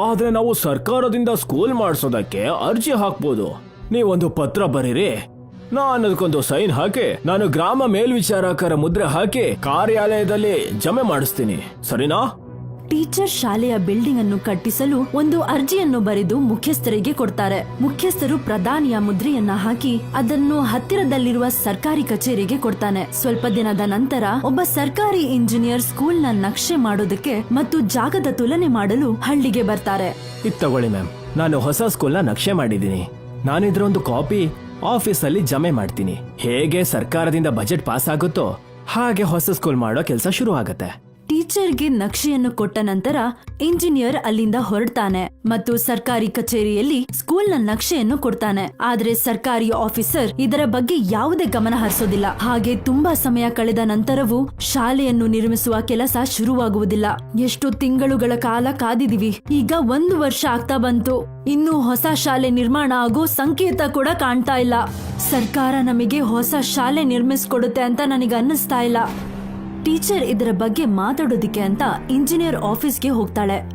ಆದ್ರೆ ನಾವು ಸರ್ಕಾರದಿಂದ ಸ್ಕೂಲ್ ಮಾಡಿಸೋದಕ್ಕೆ ಅರ್ಜಿ ಹಾಕ್ಬೋದು. ನೀವೊಂದು ಪತ್ರ ಬರೀರಿ. ನಾನು ಅದಕ್ಕೊಂದು ಸೈನ್ ಹಾಕಿ, ನಾನು ಗ್ರಾಮ ಮೇಲ್ವಿಚಾರಕರ ಮುದ್ರೆ ಹಾಕಿ ಕಾರ್ಯಾಲಯದಲ್ಲಿ ಜಮೆ ಮಾಡಿಸ್ತೀನಿ. ಸರಿನಾ? ಟೀಚರ್ ಶಾಲೆಯ ಬಿಲ್ಡಿಂಗ್ ಅನ್ನು ಕಟ್ಟಿಸಲು ಒಂದು ಅರ್ಜಿಯನ್ನು ಬರೆದು ಮುಖ್ಯಸ್ಥರಿಗೆ ಕೊಡ್ತಾರೆ. ಮುಖ್ಯಸ್ಥರು ಪ್ರಧಾನಿಯ ಮುದ್ರೆಯನ್ನ ಹಾಕಿ ಅದನ್ನು ಹತ್ತಿರದಲ್ಲಿರುವ ಸರ್ಕಾರಿ ಕಚೇರಿಗೆ ಕೊಡ್ತಾನೆ. ಸ್ವಲ್ಪ ದಿನದ ನಂತರ ಒಬ್ಬ ಸರ್ಕಾರಿ ಇಂಜಿನಿಯರ್ ಸ್ಕೂಲ್ ನಕ್ಷೆ ಮಾಡೋದಕ್ಕೆ ಮತ್ತು ಜಾಗದ ತುಲನೆ ಮಾಡಲು ಹಳ್ಳಿಗೆ ಬರ್ತಾರೆ. ಇದು ತಗೊಳ್ಳಿ ಮ್ಯಾಮ್. ನಾನು ಹೊಸ ಸ್ಕೂಲ್ನ ನಕ್ಷೆ ಮಾಡಿದ್ದೀನಿ. ನಾನಿದ್ರ ಒಂದು ಕಾಪಿ ಆಫೀಸಲ್ಲಿ ಜಮೆ ಮಾಡ್ತೀನಿ. ಹೇಗೆ ಸರ್ಕಾರದಿಂದ ಬಜೆಟ್ ಪಾಸ್ ಆಗುತ್ತೋ ಹಾಗೆ ಹೊಸ ಸ್ಕೂಲ್ ಮಾಡೋ ಕೆಲಸ ಶುರು ಆಗತ್ತೆ ಟೀಚರ್ಗೆ ನಕ್ಷೆಯನ್ನು ಕೊಟ್ಟ ನಂತರ ಇಂಜಿನಿಯರ್ ಅಲ್ಲಿಂದ ಹೊರಡ್ತಾನೆ ಮತ್ತು ಸರ್ಕಾರಿ ಕಚೇರಿಯಲ್ಲಿ ಸ್ಕೂಲ್ನ ನಕ್ಷೆಯನ್ನು ಕೊಡ್ತಾನೆ. ಆದ್ರೆ ಸರ್ಕಾರಿ ಆಫೀಸರ್ ಇದರ ಬಗ್ಗೆ ಯಾವುದೇ ಗಮನ ಹರಿಸೋದಿಲ್ಲ. ಹಾಗೆ ತುಂಬಾ ಸಮಯ ಕಳೆದ ನಂತರವೂ ಶಾಲೆಯನ್ನು ನಿರ್ಮಿಸುವ ಕೆಲಸ ಶುರುವಾಗುವುದಿಲ್ಲ. ಎಷ್ಟು ತಿಂಗಳುಗಳ ಕಾಲ ಕಾದಿದೀವಿ. ಈಗ ಒಂದು ವರ್ಷ ಆಗ್ತಾ ಬಂತು. ಇನ್ನು ಹೊಸ ಶಾಲೆ ನಿರ್ಮಾಣ ಆಗೋ ಸಂಕೇತ ಕೂಡ ಕಾಣ್ತಾ ಇಲ್ಲ. ಸರ್ಕಾರ ನಮಗೆ ಹೊಸ ಶಾಲೆ ನಿರ್ಮಿಸ್ಕೊಡುತ್ತೆ ಅಂತ ನನಗೆ ಅನ್ನಿಸ್ತಾ ಇಲ್ಲ. ಟೀಚರ್ ಇದರ ಬಗ್ಗೆ ಮಾತಾಡೋದಿಕ್ಕೆ ಅಂತ ಇಂಜಿನಿಯರ್ ಆಫೀಸ್ಗೆ ಹೋಗ್ತಾಳೆ.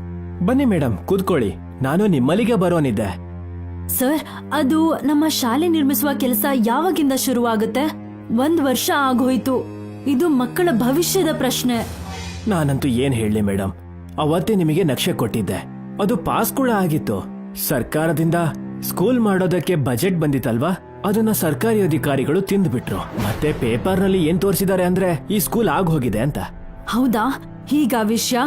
ಬನ್ನಿ ಮೇಡಮ್ ಕೂತ್ಕೊಳ್ಳಿ. ನಾನು ನಿಮ್ಮಲ್ಲಿಗೆ ಬರೋನಿದ್ದೆ. ಸರ್ ಅದು ನಮ್ಮ ಶಾಲೆ ನಿರ್ಮಿಸುವ ಕೆಲಸ ಯಾವಾಗಿಂದ ಶುರುವಾಗುತ್ತೆ? ಒಂದ್ ವರ್ಷ ಆಗೋಯ್ತು. ಇದು ಮಕ್ಕಳ ಭವಿಷ್ಯದ ಪ್ರಶ್ನೆ. ನಾನಂತೂ ಏನ್ ಹೇಳಿ ಮೇಡಮ್ ಅವತ್ತೇ ನಿಮಗೆ ನಕ್ಷೆ ಕೊಟ್ಟಿದ್ದೆ. ಅದು ಪಾಸ್ ಕೂಡ ಆಗಿತ್ತು. ಸರ್ಕಾರದಿಂದ ಸ್ಕೂಲ್ ಮಾಡೋದಕ್ಕೆ ಬಜೆಟ್ ಬಂದಿತ್ತಲ್ವಾ? ಅದನ್ನ ಸರ್ಕಾರಿ ಅಧಿಕಾರಿಗಳು ತಿಂದ್ಬಿಟ್ರು. ಮತ್ತೆ ಪೇಪರ್ನಲ್ಲಿ ಏನ್ ತೋರಿಸಿದ್ದಾರೆ ಅಂದ್ರೆ ಈ ಸ್ಕೂಲ್ ಆಗ್ ಹೋಗಿದೆ ಅಂತ. ಹೌದಾ? ಈಗ ವಿಷಯ?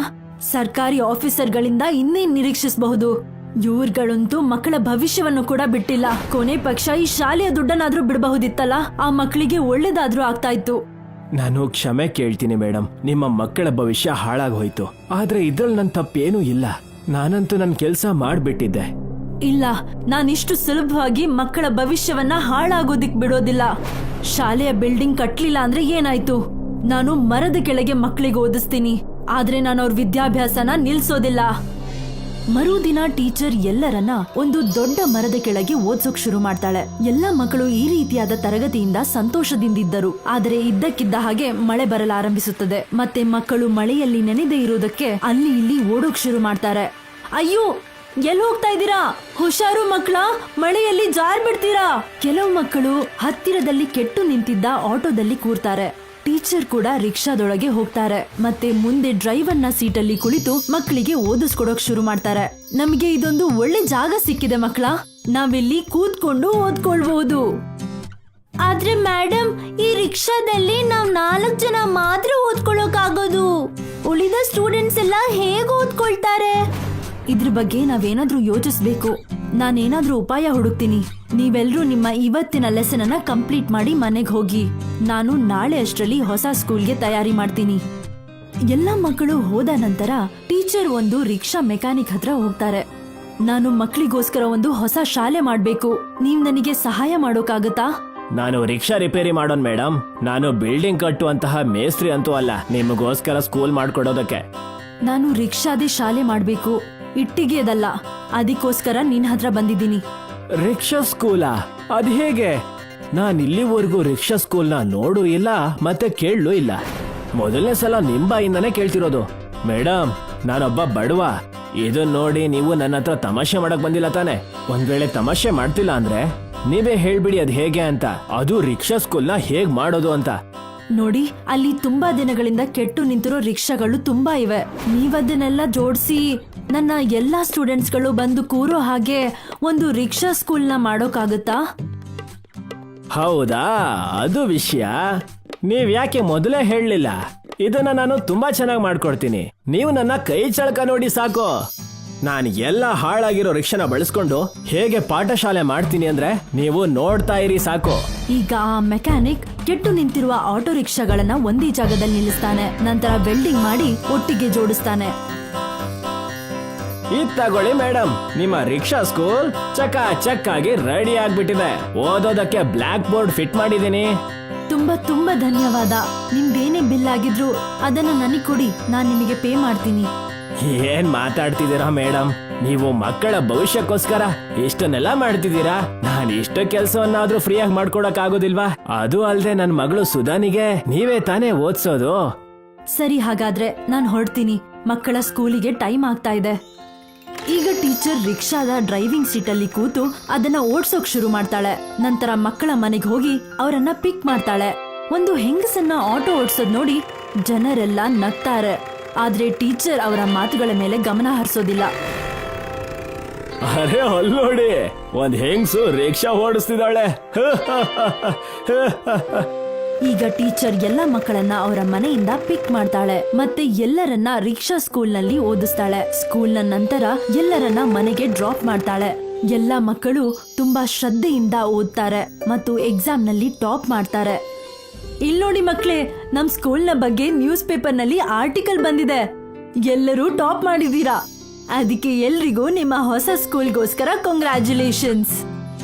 ಸರ್ಕಾರಿ ಆಫೀಸರ್ಗಳಿಂದ ಇನ್ನೇನ್ ನಿರೀಕ್ಷಿಸಬಹುದು? ಇವ್ರುಗಳಂತೂ ಮಕ್ಕಳ ಭವಿಷ್ಯವನ್ನು ಕೂಡ ಬಿಟ್ಟಿಲ್ಲ. ಕೊನೆ ಪಕ್ಷ ಈ ಶಾಲೆಯ ದುಡ್ಡನ್ನಾದ್ರೂ ಬಿಡಬಹುದಿತ್ತಲ್ಲ? ಆ ಮಕ್ಕಳಿಗೆ ಒಳ್ಳೇದಾದ್ರೂ ಆಗ್ತಾ ಇತ್ತು. ನಾನು ಕ್ಷಮೆ ಕೇಳ್ತೀನಿ ಮೇಡಮ್ ನಿಮ್ಮ ಮಕ್ಕಳ ಭವಿಷ್ಯ ಹಾಳಾಗೋಯ್ತು ಆದ್ರೆ ಇದ್ರಲ್ಲಿ ನನ್ನ ತಪ್ಪೇನೂ ಇಲ್ಲ. ನಾನಂತೂ ನನ್ನ ಕೆಲಸ ಮಾಡ್ಬಿಟ್ಟಿದ್ದೆ. ಇಲ್ಲ, ನಾನಿಷ್ಟು ಸುಲಭವಾಗಿ ಮಕ್ಕಳ ಭವಿಷ್ಯವನ್ನ ಹಾಳಾಗೋದಿಕ್ ಬಿಡೋದಿಲ್ಲ. ಶಾಲೆಯ ಬಿಲ್ಡಿಂಗ್ ಕಟ್ಲಿಲ್ಲ ಅಂದ್ರೆ ಏನಾಯ್ತು? ನಾನು ಮರದ ಕೆಳಗೆ ಮಕ್ಕಳಿಗೆ ಓದಿಸ್ತೀನಿ. ಆದ್ರೆ ನಾನು ಅವ್ರ ವಿದ್ಯಾಭ್ಯಾಸನ ನಿಲ್ಸೋದಿಲ್ಲ. ಮರುದಿನ ಟೀಚರ್ ಎಲ್ಲರನ್ನ ಒಂದು ದೊಡ್ಡ ಮರದ ಕೆಳಗೆ ಓದ್ಸೋಕ್ ಶುರು ಮಾಡ್ತಾಳೆ. ಎಲ್ಲ ಮಕ್ಕಳು ಈ ರೀತಿಯಾದ ತರಗತಿಯಿಂದ ಸಂತೋಷದಿಂದಿದ್ದರು. ಆದರೆ ಇದ್ದಕ್ಕಿದ್ದ ಹಾಗೆ ಮಳೆ ಬರಲಾರಂಭಿಸುತ್ತದೆ ಮತ್ತೆ ಮಕ್ಕಳು ಮಳೆಯಲ್ಲಿ ನೆನೆದೇ ಇರುವುದಕ್ಕೆ ಅಲ್ಲಿ ಇಲ್ಲಿ ಓಡೋಕ್ ಶುರು ಮಾಡ್ತಾರೆ. ಅಯ್ಯೋ ಎಲ್ಲಿ ಹೋಗ್ತಾ ಇದ್ದೀರಾ? ಹುಷಾರು ಮಕ್ಕಳ, ಮಳೆಯಲ್ಲಿ ಜಾರ್ ಬಿಡ್ತೀರಾ? ಕೆಲವು ಮಕ್ಕಳು ಹತ್ತಿರದಲ್ಲಿ ಕೆಟ್ಟು ನಿಂತಿದ್ದ ಆಟೋದಲ್ಲಿ ಕೂರ್ತಾರೆ. ಟೀಚರ್ ಕೂಡ ರಿಕ್ಷಾದೊಳಗೆ ಹೋಗ್ತಾರೆ. ಮತ್ತೆ ಮುಂದೆ ಡ್ರೈವರ್ನ ಸೀಟಲ್ಲಿ ಕುಳಿತು ಮಕ್ಕಳಿಗೆ ಓದಿಸ್ಕೊಡೋಕ್ ಶುರು ಮಾಡ್ತಾರೆ. ನಮಗೆ ಇದೊಂದು ಒಳ್ಳೆ ಜಾಗ ಸಿಕ್ಕಿದೆ ಮಕ್ಕಳ. ನಾವಿಲ್ಲಿ ಕೂತ್ಕೊಂಡು ಓದ್ಕೊಳ್ಬಹುದು. ಆದ್ರೆ ಮೇಡಮ್ ಈ ರಿಕ್ಷಾದಲ್ಲಿ ನಾವ್ ನಾಲ್ಕು ಜನ ಮಾತ್ರ ಓದ್ಕೊಳ್ಳೋಕಾಗೋದು ಉಳಿದ ಸ್ಟೂಡೆಂಟ್ಸ್ ಎಲ್ಲ ಹೇಗ್ ಓದ್ಕೊಳ್ತಾರೆ? ಇದ್ರ ಬಗ್ಗೆ ನಾವೇನಾದ್ರೂ ಯೋಚಿಸ್ಬೇಕು. ನಾನೇನಾದ್ರೂ ಉಪಾಯ ಹುಡುಕ್ತೀನಿ. ನೀವೆಲ್ರೂ ನಿಮ್ಮ ಇವತ್ತಿನ ಲೆಸನ್ ಅನ್ನ ಕಂಪ್ಲೀಟ್ ಮಾಡಿ ಮನೆಗೆ ಹೋಗಿ. ನಾನು ನಾಳೆ ಅಷ್ಟರಲ್ಲಿ ಹೊಸ ಸ್ಕೂಲ್ಗೆ ತಯಾರಿ ಮಾಡ್ತೀನಿ. ಎಲ್ಲ ಮಕ್ಕಳು ಹೋದ ನಂತರ ಟೀಚರ್ ಒಂದು ರಿಕ್ಷಾ ಮೆಕ್ಯಾನಿಕ್ ಹತ್ರ ಹೋಗ್ತಾರೆ. ನಾನು ಮಕ್ಕಳಿಗೋಸ್ಕರ ಒಂದು ಹೊಸ ಶಾಲೆ ಮಾಡ್ಬೇಕು. ನೀವ್ ನನಗೆ ಸಹಾಯ ಮಾಡೋಕಾಗತ್ತಾ ನಾನು ರಿಕ್ಷಾ ರಿಪೇರಿ ಮಾಡೋನ್ ಮೇಡಮ್ ನಾನು ಬಿಲ್ಡಿಂಗ್ ಕಟ್ಟುವಂತಹ ಮೇಸ್ತ್ರಿ ಅಂತೂ ಅಲ್ಲ ನಿಮಗೋಸ್ಕರ ಸ್ಕೂಲ್ ಮಾಡ್ಕೊಡೋದಕ್ಕೆ. ನಾನು ರಿಕ್ಷಾದೇ ಶಾಲೆ ಮಾಡ್ಬೇಕು. ಇಟ್ಟಿಗೆದಲ್ಲ ಅದಕ್ಕೋಸ್ಕರ ನಿನ್ ಹತ್ರ ಬಂದಿದ್ದೀನಿ. ರಿಕ್ಷಾ ಸ್ಕೂಲಾ? ಅದ್ ಹೇಗೆ? ನಾನ್ ಇಲ್ಲಿವರೆಗೂ ರಿಕ್ಷಾ ಸ್ಕೂಲ್ನ ನೋಡು ಇಲ್ಲ, ಮತ್ತೆ ಕೇಳಲು ಇಲ್ಲ. ಮೊದಲನೇ ಸಲ ನಿಂಬಾಯಿಂದನೇ ಕೇಳ್ತಿರೋದು. ಮೇಡಮ್ ನಾನೊಬ್ಬ ಬಡವ. ಇದನ್ ನೋಡಿ ನೀವು ನನ್ನ ಹತ್ರ ತಮಾಷೆ ಮಾಡಕ್ ಬಂದಿಲ್ಲ ತಾನೆ. ಒಂದ್ ವೇಳೆ ತಮಾಷೆ ಮಾಡ್ತಿಲ್ಲ ಅಂದ್ರೆ, ನೀವೇ ಹೇಳ್ಬಿಡಿ ಅದ್ ಹೇಗೆ ಅಂತ. ಅದು ರಿಕ್ಷಾ ಸ್ಕೂಲ್ನ ಹೇಗ್ ಮಾಡೋದು ಅಂತ. ನೋಡಿ, ಅಲ್ಲಿ ತುಂಬಾ ದಿನಗಳಿಂದ ಕೆಟ್ಟು ನಿಂತಿರೋ ರಿಕ್ಷಾಗಳು ತುಂಬಾ ಇವೆ. ನೀವದನ್ನೆಲ್ಲ ಜೋಡಿಸಿ, ನನ್ನ ಎಲ್ಲಾ ಸ್ಟೂಡೆಂಟ್ಸ್ಗಳು ಬಂದು ಕೂರೋ ಹಾಗೆ ಒಂದು ರಿಕ್ಷಾ ಸ್ಕೂಲ್ನ ಮಾಡೋಕ್ಕಾಗತ್ತಾ? ಹೌದಾ? ಅದು ವಿಷಯ. ನೀವ್ ಯಾಕೆ ಮೊದಲೇ ಹೇಳಲಿಲ್ಲ? ಇದನ್ನ ನಾನು ತುಂಬಾ ಚೆನ್ನಾಗಿ ಮಾಡ್ಕೊಡ್ತೀನಿ. ನೀವು ನನ್ನ ಕೈ ಚಳಕ ನೋಡಿ ಸಾಕು. ನಾನು ಎಲ್ಲ ಹಾಳಾಗಿರೋ ರಿಕ್ಷಾನ ಬಳಸ್ಕೊಂಡು ಹೇಗೆ ಪಾಠಶಾಲೆ ಮಾಡ್ತೀನಿ ಅಂದ್ರೆ ನೀವು ನೋಡ್ತಾ ಇರಿ ಸಾಕು. ಈಗ ಆ ಮೆಕ್ಯಾನಿಕ್ ಕೆಟ್ಟು ನಿಂತಿರುವ ಆಟೋ ರಿಕ್ಷಾಗಳನ್ನ ಒಂದೇ ಜಾಗದಲ್ಲಿ ನಿಲ್ಲಿಸ್ತಾನೆ. ನಂತರ ವೆಲ್ಡಿಂಗ್ ಮಾಡಿ ಒಟ್ಟಿಗೆ ಜೋಡಿಸ್ತಾನೆ. ಇದು ತಗೊಳ್ಳಿ ಮೇಡಮ್ ನಿಮ್ಮ ರಿಕ್ಷಾ ಸ್ಕೂಲ್ ಚಕ ಚಕ್ ಆಗಿ ರೆಡಿ ಆಗ್ಬಿಟ್ಟಿದೆ. ಓದೋದಕ್ಕೆ ಬ್ಲಾಕ್ ಬೋರ್ಡ್ ಫಿಟ್ ಮಾಡಿದೀನಿ ತುಂಬಾ ತುಂಬಾ ಧನ್ಯವಾದ. ನಿಮ್ದೇನೇ ಬಿಲ್ ಆಗಿದ್ರು ಅದನ್ನ ನನಗ್ ಕೊಡಿ. ನಾನ್ ನಿಮಗೆ ಪೇ ಮಾಡ್ತೀನಿ. ಏನ್ ಮಾತಾಡ್ತಿದ್ದೀರಾ ಮೇಡಮ್ ನೀವು ಮಕ್ಕಳ ಭವಿಷ್ಯಕ್ಕೋಸ್ಕರ ಇಷ್ಟನ್ನೆಲ್ಲ ಮಾಡ್ತಿದ್ದೀರಾ? ನಾನು ಇಷ್ಟ ಕೆಲಸವನ್ನಾದ್ರೂ ಫ್ರೀಯಾಗಿ ಮಾಡ್ಕೊಡಕ್ ಆಗೋದಿಲ್ವಾ ಅದು ಅಲ್ದೆ ನನ್ ಮಗಳು ಸುಧಾನಿಗೆ ನೀವೇ ತಾನೇ ಓದ್ಸೋದು. ಸರಿ, ಹಾಗಾದ್ರೆ ನಾನ್ ಹೊರಡ್ತೀನಿ. ಮಕ್ಕಳ ಸ್ಕೂಲಿಗೆ ಟೈಮ್ ಆಗ್ತಾ ಇದೆ. ಈಗ ಟೀಚರ್ ರಿಕ್ಷಾದ ಡ್ರೈವಿಂಗ್ ಸೀಟಲ್ಲಿ ಕೂತು ಅದನ್ನ ಓಡ್ಸೋಕ್ ಶುರು ಮಾಡ್ತಾಳೆ. ನಂತರ ಮಕ್ಕಳ ಮನೆಗೆ ಹೋಗಿ ಅವರನ್ನ ಪಿಕ್ ಮಾಡ್ತಾಳೆ. ಒಂದು ಹೆಂಗಸನ್ನ ಆಟೋ ಓಡ್ಸೋದ್ ನೋಡಿ ಜನರೆಲ್ಲ ನಗ್ತಾರೆ. ಆದ್ರೆ ಟೀಚರ್ ಅವರ ಮಾತುಗಳ ಮೇಲೆ ಗಮನ ಹರಿಸೋದಿಲ್ಲ. ಅರೆ ಅಲ್ಲೋಡಿ ಒಂದ್ ಹೆಂಗ್ಸು ರಿಕ್ಷಾ ಓಡಿಸ್ತಿದ್ದಾಳೆ. ಈಗ ಟೀಚರ್ ಎಲ್ಲ ಮಕ್ಕಳನ್ನ ಅವರ ಮನೆಯಿಂದ ಪಿಕ್ ಮಾಡ್ತಾಳೆ ಮತ್ತೆ ಎಲ್ಲರನ್ನ ರಿಕ್ಷಾ ಸ್ಕೂಲ್ನಲ್ಲಿ ಓದಿಸ್ತಾಳೆ. ಸ್ಕೂಲ್ನ ನಂತರ ಎಲ್ಲರನ್ನ ಮನೆಗೆ ಡ್ರಾಪ್ ಮಾಡ್ತಾಳೆ. ಎಲ್ಲ ಮಕ್ಕಳು ತುಂಬಾ ಶ್ರದ್ಧೆಯಿಂದ ಓದ್ತಾರೆ ಮತ್ತು ಎಕ್ಸಾಮ್ನಲ್ಲಿ ಟಾಪ್ ಮಾಡ್ತಾರೆ. ಇಲ್ ನೋಡಿ ಮಕ್ಳೇ, ನಮ್ ಸ್ಕೂಲ್ನ ಬಗ್ಗೆ ನ್ಯೂಸ್ ಪೇಪರ್ನಲ್ಲಿ ಆರ್ಟಿಕಲ್ ಬಂದಿದೆ. ಎಲ್ಲರೂ ಟಾಪ್ ಮಾಡಿದೀರಾ ಅದಕ್ಕೆ ಎಲ್ರಿಗೂ ನಿಮ್ಮ ಹೊಸ ಸ್ಕೂಲ್ಗೋಸ್ಕರ ಕಂಗ್ರ್ಯಾಚುಲೇಷನ್ಸ್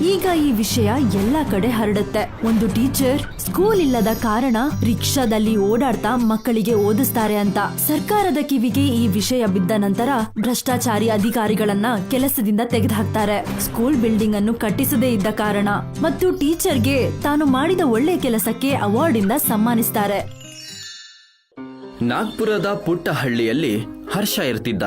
ಈಗ ಈ ವಿಷಯ ಎಲ್ಲಾ ಕಡೆ ಹರಡುತ್ತೆ. ಒಂದು ಟೀಚರ್ ಸ್ಕೂಲ್ ಇಲ್ಲದ ಕಾರಣ ರಿಕ್ಷಾದಲ್ಲಿ ಓಡಾಡ್ತಾ ಮಕ್ಕಳಿಗೆ ಓದಿಸ್ತಾರೆ ಅಂತ. ಸರ್ಕಾರದ ಕಿವಿಗೆ ಈ ವಿಷಯ ಬಿದ್ದ ನಂತರ ಭ್ರಷ್ಟಾಚಾರಿ ಅಧಿಕಾರಿಗಳನ್ನ ಕೆಲಸದಿಂದ ತೆಗೆದುಹಾಕ್ತಾರೆ. ಸ್ಕೂಲ್ ಬಿಲ್ಡಿಂಗ್ ಅನ್ನು ಕಟ್ಟಿಸದೇ ಇದ್ದ ಕಾರಣ. ಮತ್ತು ಟೀಚರ್ಗೆ ತಾನು ಮಾಡಿದ ಒಳ್ಳೆ ಕೆಲಸಕ್ಕೆ ಅವಾರ್ಡ್ ಇಂದ ಸಮ್ಮಾನಿಸ್ತಾರೆ. ನಾಗ್ಪುರದ ಪುಟ್ಟ ಹಳ್ಳಿಯಲ್ಲಿ ಹರ್ಷ ಇರ್ತಿದ್ದ.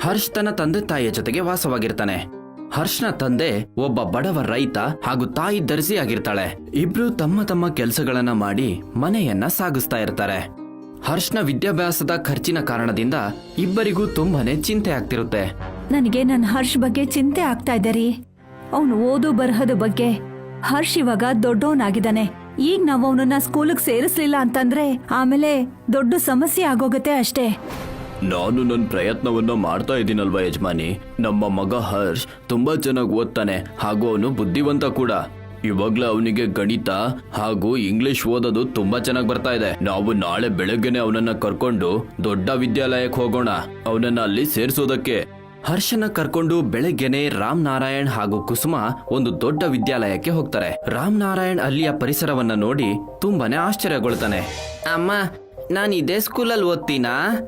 ಹರ್ಷ್ ತನ್ನ ತಂದೆ ತಾಯಿಯ ಜೊತೆಗೆ ವಾಸವಾಗಿರ್ತಾನೆ. ಹರ್ಷ್ನ ತಂದೆ ಒಬ್ಬ ಬಡವ ರೈತ ಹಾಗೂ ತಾಯಿ ದರ್ಜಿ ಆಗಿರ್ತಾಳೆ ಇಬ್ರು ತಮ್ಮ ತಮ್ಮ ಕೆಲಸಗಳನ್ನ ಮಾಡಿ ಮನೆಯನ್ನ ಸಾಗಿಸ್ತಾ ಇರ್ತಾರೆ. ಹರ್ಷ್ನ ವಿದ್ಯಾಭ್ಯಾಸದ ಖರ್ಚಿನ ಕಾರಣದಿಂದ ಇಬ್ಬರಿಗೂ ತುಂಬಾನೇ ಚಿಂತೆ ಆಗ್ತಿರುತ್ತೆ. ನನಗೆ ನನ್ನ ಹರ್ಷ್ ಬಗ್ಗೆ ಚಿಂತೆ ಆಗ್ತಾ ಇದೆ ರೀ. ಅವನು ಓದು ಬರಹದ ಬಗ್ಗೆ ಹರ್ಷ್ ಇವಾಗ ದೊಡ್ಡವನಾಗಿದ್ದಾನೆ. ಈಗ ನಾವು ಅವನನ್ನ ಸ್ಕೂಲಿಗೆ ಸೇರಿಸ್ಲಿಲ್ಲ ಅಂತಂದ್ರೆ ಆಮೇಲೆ ದೊಡ್ಡ ಸಮಸ್ಯೆ ಆಗೋಗತ್ತೆ ಅಷ್ಟೇ. ನಾನು ನನ್ನ ಪ್ರಯತ್ನವನ್ನ ಮಾಡ್ತಾ ಇದ್ದೀನಲ್ವಾ ಯಜಮಾನಿ? ನಮ್ಮ ಮಗ ಹರ್ಷ್ ತುಂಬಾ ಚೆನ್ನಾಗಿ ಓದ್ತಾನೆ, ಹಾಗೂ ಅವನು ಬುದ್ಧಿವಂತ ಕೂಡ. ಇವಾಗ್ಲೇ ಅವನಿಗೆ ಗಣಿತ ಹಾಗೂ ಇಂಗ್ಲಿಷ್ ಓದೋದು ತುಂಬಾ ಚೆನ್ನಾಗಿ ಬರ್ತಾ ಇದೆ. ನಾವು ನಾಳೆ ಬೆಳಗ್ಗೆನೆ ಅವನನ್ನ ಕರ್ಕೊಂಡು ದೊಡ್ಡ ವಿದ್ಯಾಲಯಕ್ಕೆ ಹೋಗೋಣ. ಅವನನ್ನ ಅಲ್ಲಿ ಸೇರಿಸೋದಕ್ಕೆ. ಹರ್ಷನ ಕರ್ಕೊಂಡು ಬೆಳಗ್ಗೆನೆ ರಾಮ್ ನಾರಾಯಣ್ ಹಾಗೂ ಕುಸುಮ ಒಂದು ದೊಡ್ಡ ವಿದ್ಯಾಲಯಕ್ಕೆ ಹೋಗ್ತಾರೆ. ರಾಮ್ ನಾರಾಯಣ್ ಅಲ್ಲಿಯ ಪರಿಸರವನ್ನ ನೋಡಿ ತುಂಬಾನೇ ಆಶ್ಚರ್ಯಗೊಳ್ತಾನೆ. ಅಮ್ಮ, ನಾನು ಇದೇ ಸ್ಕೂಲಲ್ಲಿ ಓದ್ತೀನಾ?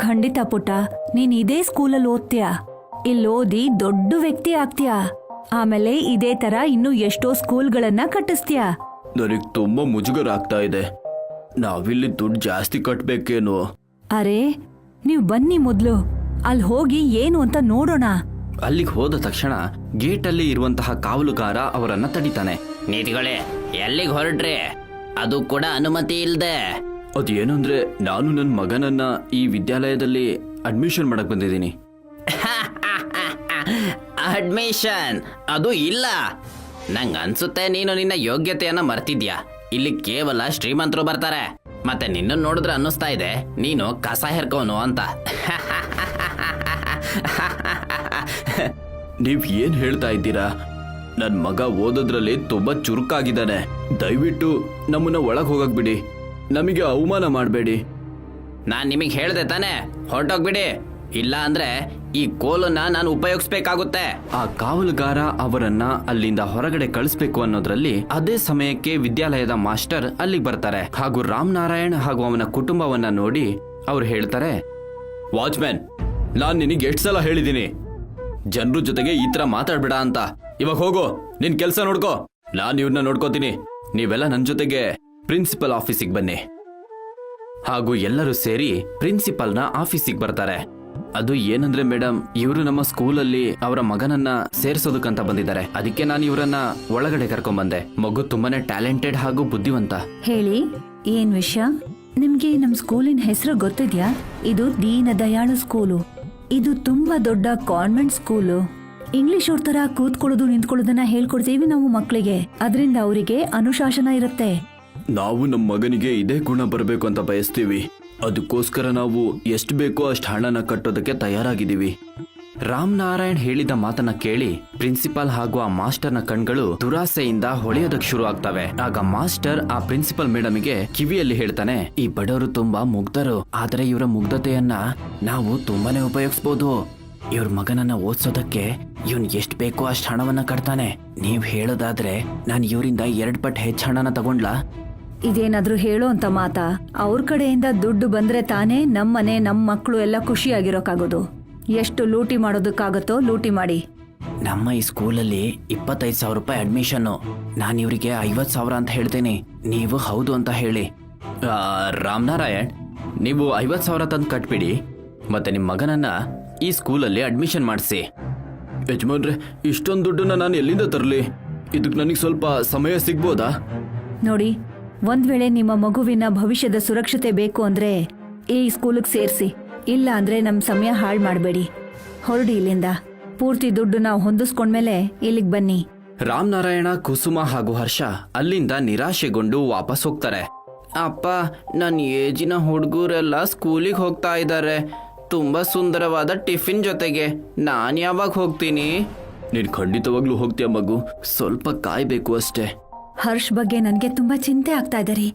ಖಂಡಿತ ಪುಟ್ಟ ನೀನ್ ಇದೇ ಸ್ಕೂಲಲ್ಲಿ ಓದ್ತೀಯಾ? ಇಲ್ಲಿ ಓದಿ ದೊಡ್ಡ ವ್ಯಕ್ತಿ ಆಗ್ತೀಯಾ? ಆಮೇಲೆ ಇದೇ ತರ ಇನ್ನು ಎಷ್ಟೋ ಸ್ಕೂಲ್ಗಳನ್ನ ಕಟ್ಟಿಸ್ತೀಯಾ? ನನಗ್ ತುಂಬಾ ಮುಜುಗರ ಆಗ್ತಾ ಇದೆ. ನಾವಿಲ್ಲಿ ದುಡ್ಡು ಜಾಸ್ತಿ ಕಟ್ಬೇಕೇನು? ಅರೆ ನೀವ್ ಬನ್ನಿ ಮೊದ್ಲು. ಅಲ್ಲಿ ಹೋಗಿ ಏನು ಅಂತ ನೋಡೋಣ. ಅಲ್ಲಿಗೆ ಹೋದ ತಕ್ಷಣ ಗೇಟ್ ಅಲ್ಲಿ ಇರುವಂತಹ ಕಾವಲುಗಾರ ಅವರನ್ನ ತಡಿತಾನೆ. ನೀತಿಗಳೇ ಎಲ್ಲಿಗೆ ಹೊರಡ್ರಿ ಅದು ಕೂಡ ಅನುಮತಿ ಇಲ್ದೆ. ಅದೇನು ಅಂದ್ರೆ ನಾನು ನನ್ನ ಮಗನನ್ನ ಈ ವಿದ್ಯಾಲಯದಲ್ಲಿ ಅಡ್ಮಿಷನ್ ಮಾಡಕ್ ಬಂದಿದ್ದೀನಿ. ಅಡ್ಮಿಷನ್ ಅದು ಇಲ್ಲ. ನಂಗೆ ಅನ್ಸುತ್ತೆ ನೀನು ನಿನ್ನ ಯೋಗ್ಯತೆಯನ್ನ ಮರ್ತಿದ್ಯಾ? ಇಲ್ಲಿ ಕೇವಲ ಶ್ರೀಮಂತರು ಬರ್ತಾರೆ. ಮತ್ತೆ ನಿನ್ನ ನೋಡಿದ್ರೆ ಅನ್ನಿಸ್ತಾ ಇದೆ. ನೀನು ಕಸ ಹೆರ್ಕೋನು ಅಂತ. ನೀವ್ ಏನ್ ಹೇಳ್ತಾ ಇದ್ದೀರಾ? ನನ್ ಮಗ ಓದೋದ್ರಲ್ಲಿ ತುಂಬಾ ಚುರುಕಾಗಿದ್ದಾನೆ. ದಯವಿಟ್ಟು ನಮ್ಮನ್ನ ಒಳಗ್ ಹೋಗಕ್ ಬಿಡಿ. ನಮಗೆ ಅವಮಾನ ಮಾಡಬೇಡಿ. ನಾನು ನಿಮಗೆ ಹೇಳ್ದೆ ತಾನೆ ಹೊರಟೋಗ್ಬಿಡಿ. ಇಲ್ಲ ಅಂದ್ರೆ ಈ ಕೋಲನ್ನ ನಾನು ಉಪಯೋಗಿಸ್ಬೇಕಾಗುತ್ತೆ. ಆ ಕಾವಲುಗಾರ ಅವರನ್ನ ಅಲ್ಲಿಂದ ಹೊರಗಡೆ ಕಳಿಸ್ಬೇಕು ಅನ್ನೋದ್ರಲ್ಲಿ ಅದೇ ಸಮಯಕ್ಕೆ ವಿದ್ಯಾಲಯದ ಮಾಸ್ಟರ್ ಅಲ್ಲಿಗೆ ಬರ್ತಾರೆ. ಹಾಗೂ ರಾಮ್ ನಾರಾಯಣ್ ಹಾಗೂ ಅವನ ಕುಟುಂಬವನ್ನ ನೋಡಿ ಅವ್ರು ಹೇಳ್ತಾರೆ ವಾಚ್ಮ್ಯಾನ್ ನಾನು ನಿನಗೆ ಎಷ್ಟು ಸಲ ಹೇಳಿದ್ದೀನಿ ಜನರ ಜೊತೆಗೆ ಈ ತರ ಮಾತಾಡ್ಬೇಡ ಅಂತ. ಇವಾಗ ಹೋಗು ನಿನ್ ಕೆಲಸ ನೋಡ್ಕೋ. ನಾನು ಇವ್ರನ್ನ ನೋಡ್ಕೋತೀನಿ. ನೀವೆಲ್ಲ ನನ್ನ ಜೊತೆಗೆ ಪ್ರಿನ್ಸಿಪಲ್ ಆಫೀಸಿಗೆ ಬನ್ನಿ. ಹಾಗೂ ಎಲ್ಲರೂ ಸೇರಿ ಪ್ರಿನ್ಸಿಪಲ್ನ ಆಫೀಸಿಗೆ ಬರ್ತಾರೆ. ಅದು ಏನಂದ್ರೆ ಮೇಡಮ್ ಇವರು ನಮ್ಮ ಸ್ಕೂಲಲ್ಲಿ ಅವರ ಮಗನನ್ನ ಸೇರ್ಸೋದಕ್ಕಂತ ಬಂದಿದ್ದಾರೆ. ಅದಕ್ಕೆ ನಾನು ಇವರನ್ನ ಒಳಗಡೆ ಕರ್ಕೊಂಡ್ ಬಂದೆ ಮಗು ತುಂಬಾನೇ ಟ್ಯಾಲೆಂಟೆಡ್ ಹಾಗೂ ಬುದ್ಧಿವಂತ. ಹೇಳಿ, ಏನ್ ವಿಷಯ? ನಿಮ್ಗೆ ನಮ್ ಸ್ಕೂಲಿನ ಹೆಸರು ಗೊತ್ತಿದ್ಯಾ? ಇದು ದೀನ ದಯಾಳು ಸ್ಕೂಲು. ಇದು ತುಂಬಾ ದೊಡ್ಡ ಕಾನ್ವೆಂಟ್ ಸ್ಕೂಲು. ಇಂಗ್ಲಿಷ್ ಅವ್ರ ತರ ಕೂತ್ಕೊಳ್ಳೋದು ನಿಂತ್ಕೊಳ್ಳೋದನ್ನ ಹೇಳ್ಕೊಡ್ತೀವಿ ನಾವು ಮಕ್ಕಳಿಗೆ ಅದರಿಂದ ಅವರಿಗೆ ಅನುಶಾಸನ ಇರುತ್ತೆ. ನಾವು ನಮ್ಮ ಮಗನಿಗೆ ಇದೇ ಗುಣ ಬರಬೇಕು ಅಂತ ಬಯಸ್ತೀವಿ. ಅದಕ್ಕೋಸ್ಕರ ನಾವು ಎಷ್ಟು ಬೇಕೋ ಅಷ್ಟು ಹಣನ ಕಟ್ಟೋದಕ್ಕೆ ತಯಾರಾಗಿದ್ದೀವಿ. ರಾಮನಾರಾಯಣ್ ಹೇಳಿದ ಮಾತನ್ನ ಕೇಳಿ ಪ್ರಿನ್ಸಿಪಾಲ್ ಹಾಗೂ ಆ ಮಾಸ್ಟರ್ನ ಕಣ್ಗಳು ದುರಾಸೆಯಿಂದ ಹೊಳೆಯೋದಕ್ಕೆ ಶುರು ಆಗ್ತವೆ. ಆಗ ಮಾಸ್ಟರ್ ಆ ಪ್ರಿನ್ಸಿಪಲ್ ಮೇಡಮ್ಗೆ ಕಿವಿಯಲ್ಲಿ ಹೇಳ್ತಾನೆ, ಈ ಬಡವರು ತುಂಬಾ ಮುಗ್ಧರು. ಆದ್ರೆ ಇವರ ಮುಗ್ಧತೆಯನ್ನ ನಾವು ತುಂಬಾನೇ ಉಪಯೋಗಿಸ್ಬೋದು. ಇವ್ರ ಮಗನನ್ನ ಓದ್ಸೋದಕ್ಕೆ ಇವನ್ ಎಷ್ಟ್ ಬೇಕೋ ಅಷ್ಟ್ ಹಣವನ್ನ ಕಟ್ತಾನೆ. ನೀವ್ ಹೇಳೋದಾದ್ರೆ ನಾನು ಇವರಿಂದ ಎರಡ್ ಪಟ್ ಹೆಚ್ಚು ಹಣನ ತಗೊಂಡ್ಲಾ? ಇದೇನಾದ್ರೂ ಹೇಳೋ ಅಂತ ಮಾತಾ? ಅವ್ರ ಕಡೆಯಿಂದ ದುಡ್ಡು ಬಂದ್ರೆ ತಾನೇ ನಮ್ಮನೆ ನಮ್ ಮಕ್ಕಳು ಎಲ್ಲ ಖುಷಿಯಾಗಿರೋಕ್ಕಾಗೋದು ಎಷ್ಟು ಲೂಟಿ ಮಾಡೋದಕ್ಕಾಗತ್ತೋ ಲೂಟಿ ಮಾಡಿ. ನಮ್ಮ ಈ ಸ್ಕೂಲಲ್ಲಿ ಇಪ್ಪತ್ತೈದು ಸಾವಿರ ರೂಪಾಯಿ ಅಡ್ಮಿಷನ್ ನಾನು ಇವರಿಗೆ ಐವತ್ತು ಸಾವಿರ ಅಂತ ಹೇಳ್ತೀನಿ. ನೀವು ಹೌದು ಅಂತ ಹೇಳಿ. ಆ, ರಾಮನಾರಾಯಣ್ ನೀವು ಐವತ್ತು ಸಾವಿರ ತಂದು ಕಟ್ಬಿಡಿ. ಮತ್ತೆ ನಿಮ್ಮ ಮಗನನ್ನ ಈ ಸ್ಕೂಲಲ್ಲಿ ಅಡ್ಮಿಷನ್ ಮಾಡಿಸಿ. ಯಜಮಾನ್ರೆ ಇಷ್ಟೊಂದು ದುಡ್ಡನ್ನ ನಾನು ಎಲ್ಲಿಂದ ತರಲಿ? ಇದಕ್ಕೆ ನನಗೆ ಸ್ವಲ್ಪ ಸಮಯ ಸಿಗ್ಬೋದಾ? ನೋಡಿ ಒಂದ್ ವೇಳೆ ನಿಮ್ಮ ಮಗುವಿನ ಭವಿಷ್ಯದ ಸುರಕ್ಷತೆ ಬೇಕು ಅಂದ್ರೆ ಈ ಸ್ಕೂಲಿಗೆ ಸೇರಿಸಿ ಇಲ್ಲ ಅಂದ್ರೆ ನಮ್ ಸಮಯ ಹಾಳು ಮಾಡಬೇಡಿ. ಹೊರಡಿ ಇಲ್ಲಿಂದ. ಪೂರ್ತಿ ದುಡ್ಡು ನಾವು ಹೊಂದಿಸ್ಕೊಂಡ್ಮೇಲೆ ಇಲ್ಲಿಗೆ ಬನ್ನಿ. ರಾಮನಾರಾಯಣ ಕುಸುಮ ಹಾಗೂ ಹರ್ಷ ಅಲ್ಲಿಂದ ನಿರಾಶೆಗೊಂಡು ವಾಪಸ್ ಹೋಗ್ತಾರೆ. ಅಪ್ಪ ನನ್ನ ಏಜಿನ ಹುಡುಗರೆಲ್ಲ ಸ್ಕೂಲಿಗೆ ಹೋಗ್ತಾ ಇದ್ದಾರೆ ತುಂಬಾ ಸುಂದರವಾದ ಟಿಫಿನ್ ಜೊತೆಗೆ. ನಾನು ಯಾವಾಗ ಹೋಗ್ತೀನಿ? ನೀನು ಖಂಡಿತವಾಗ್ಲೂ ಹೋಗ್ತೀಯ ಮಗು? ಸ್ವಲ್ಪ ಕಾಯ್ಬೇಕು ಅಷ್ಟೇ. ಹರ್ಷ್ ಬಗ್ಗೆ ನನ್ಗೆ ತುಂಬಾ ಚಿಂತೆ ಆಗ್ತಾ ಇದೆ ರೀ.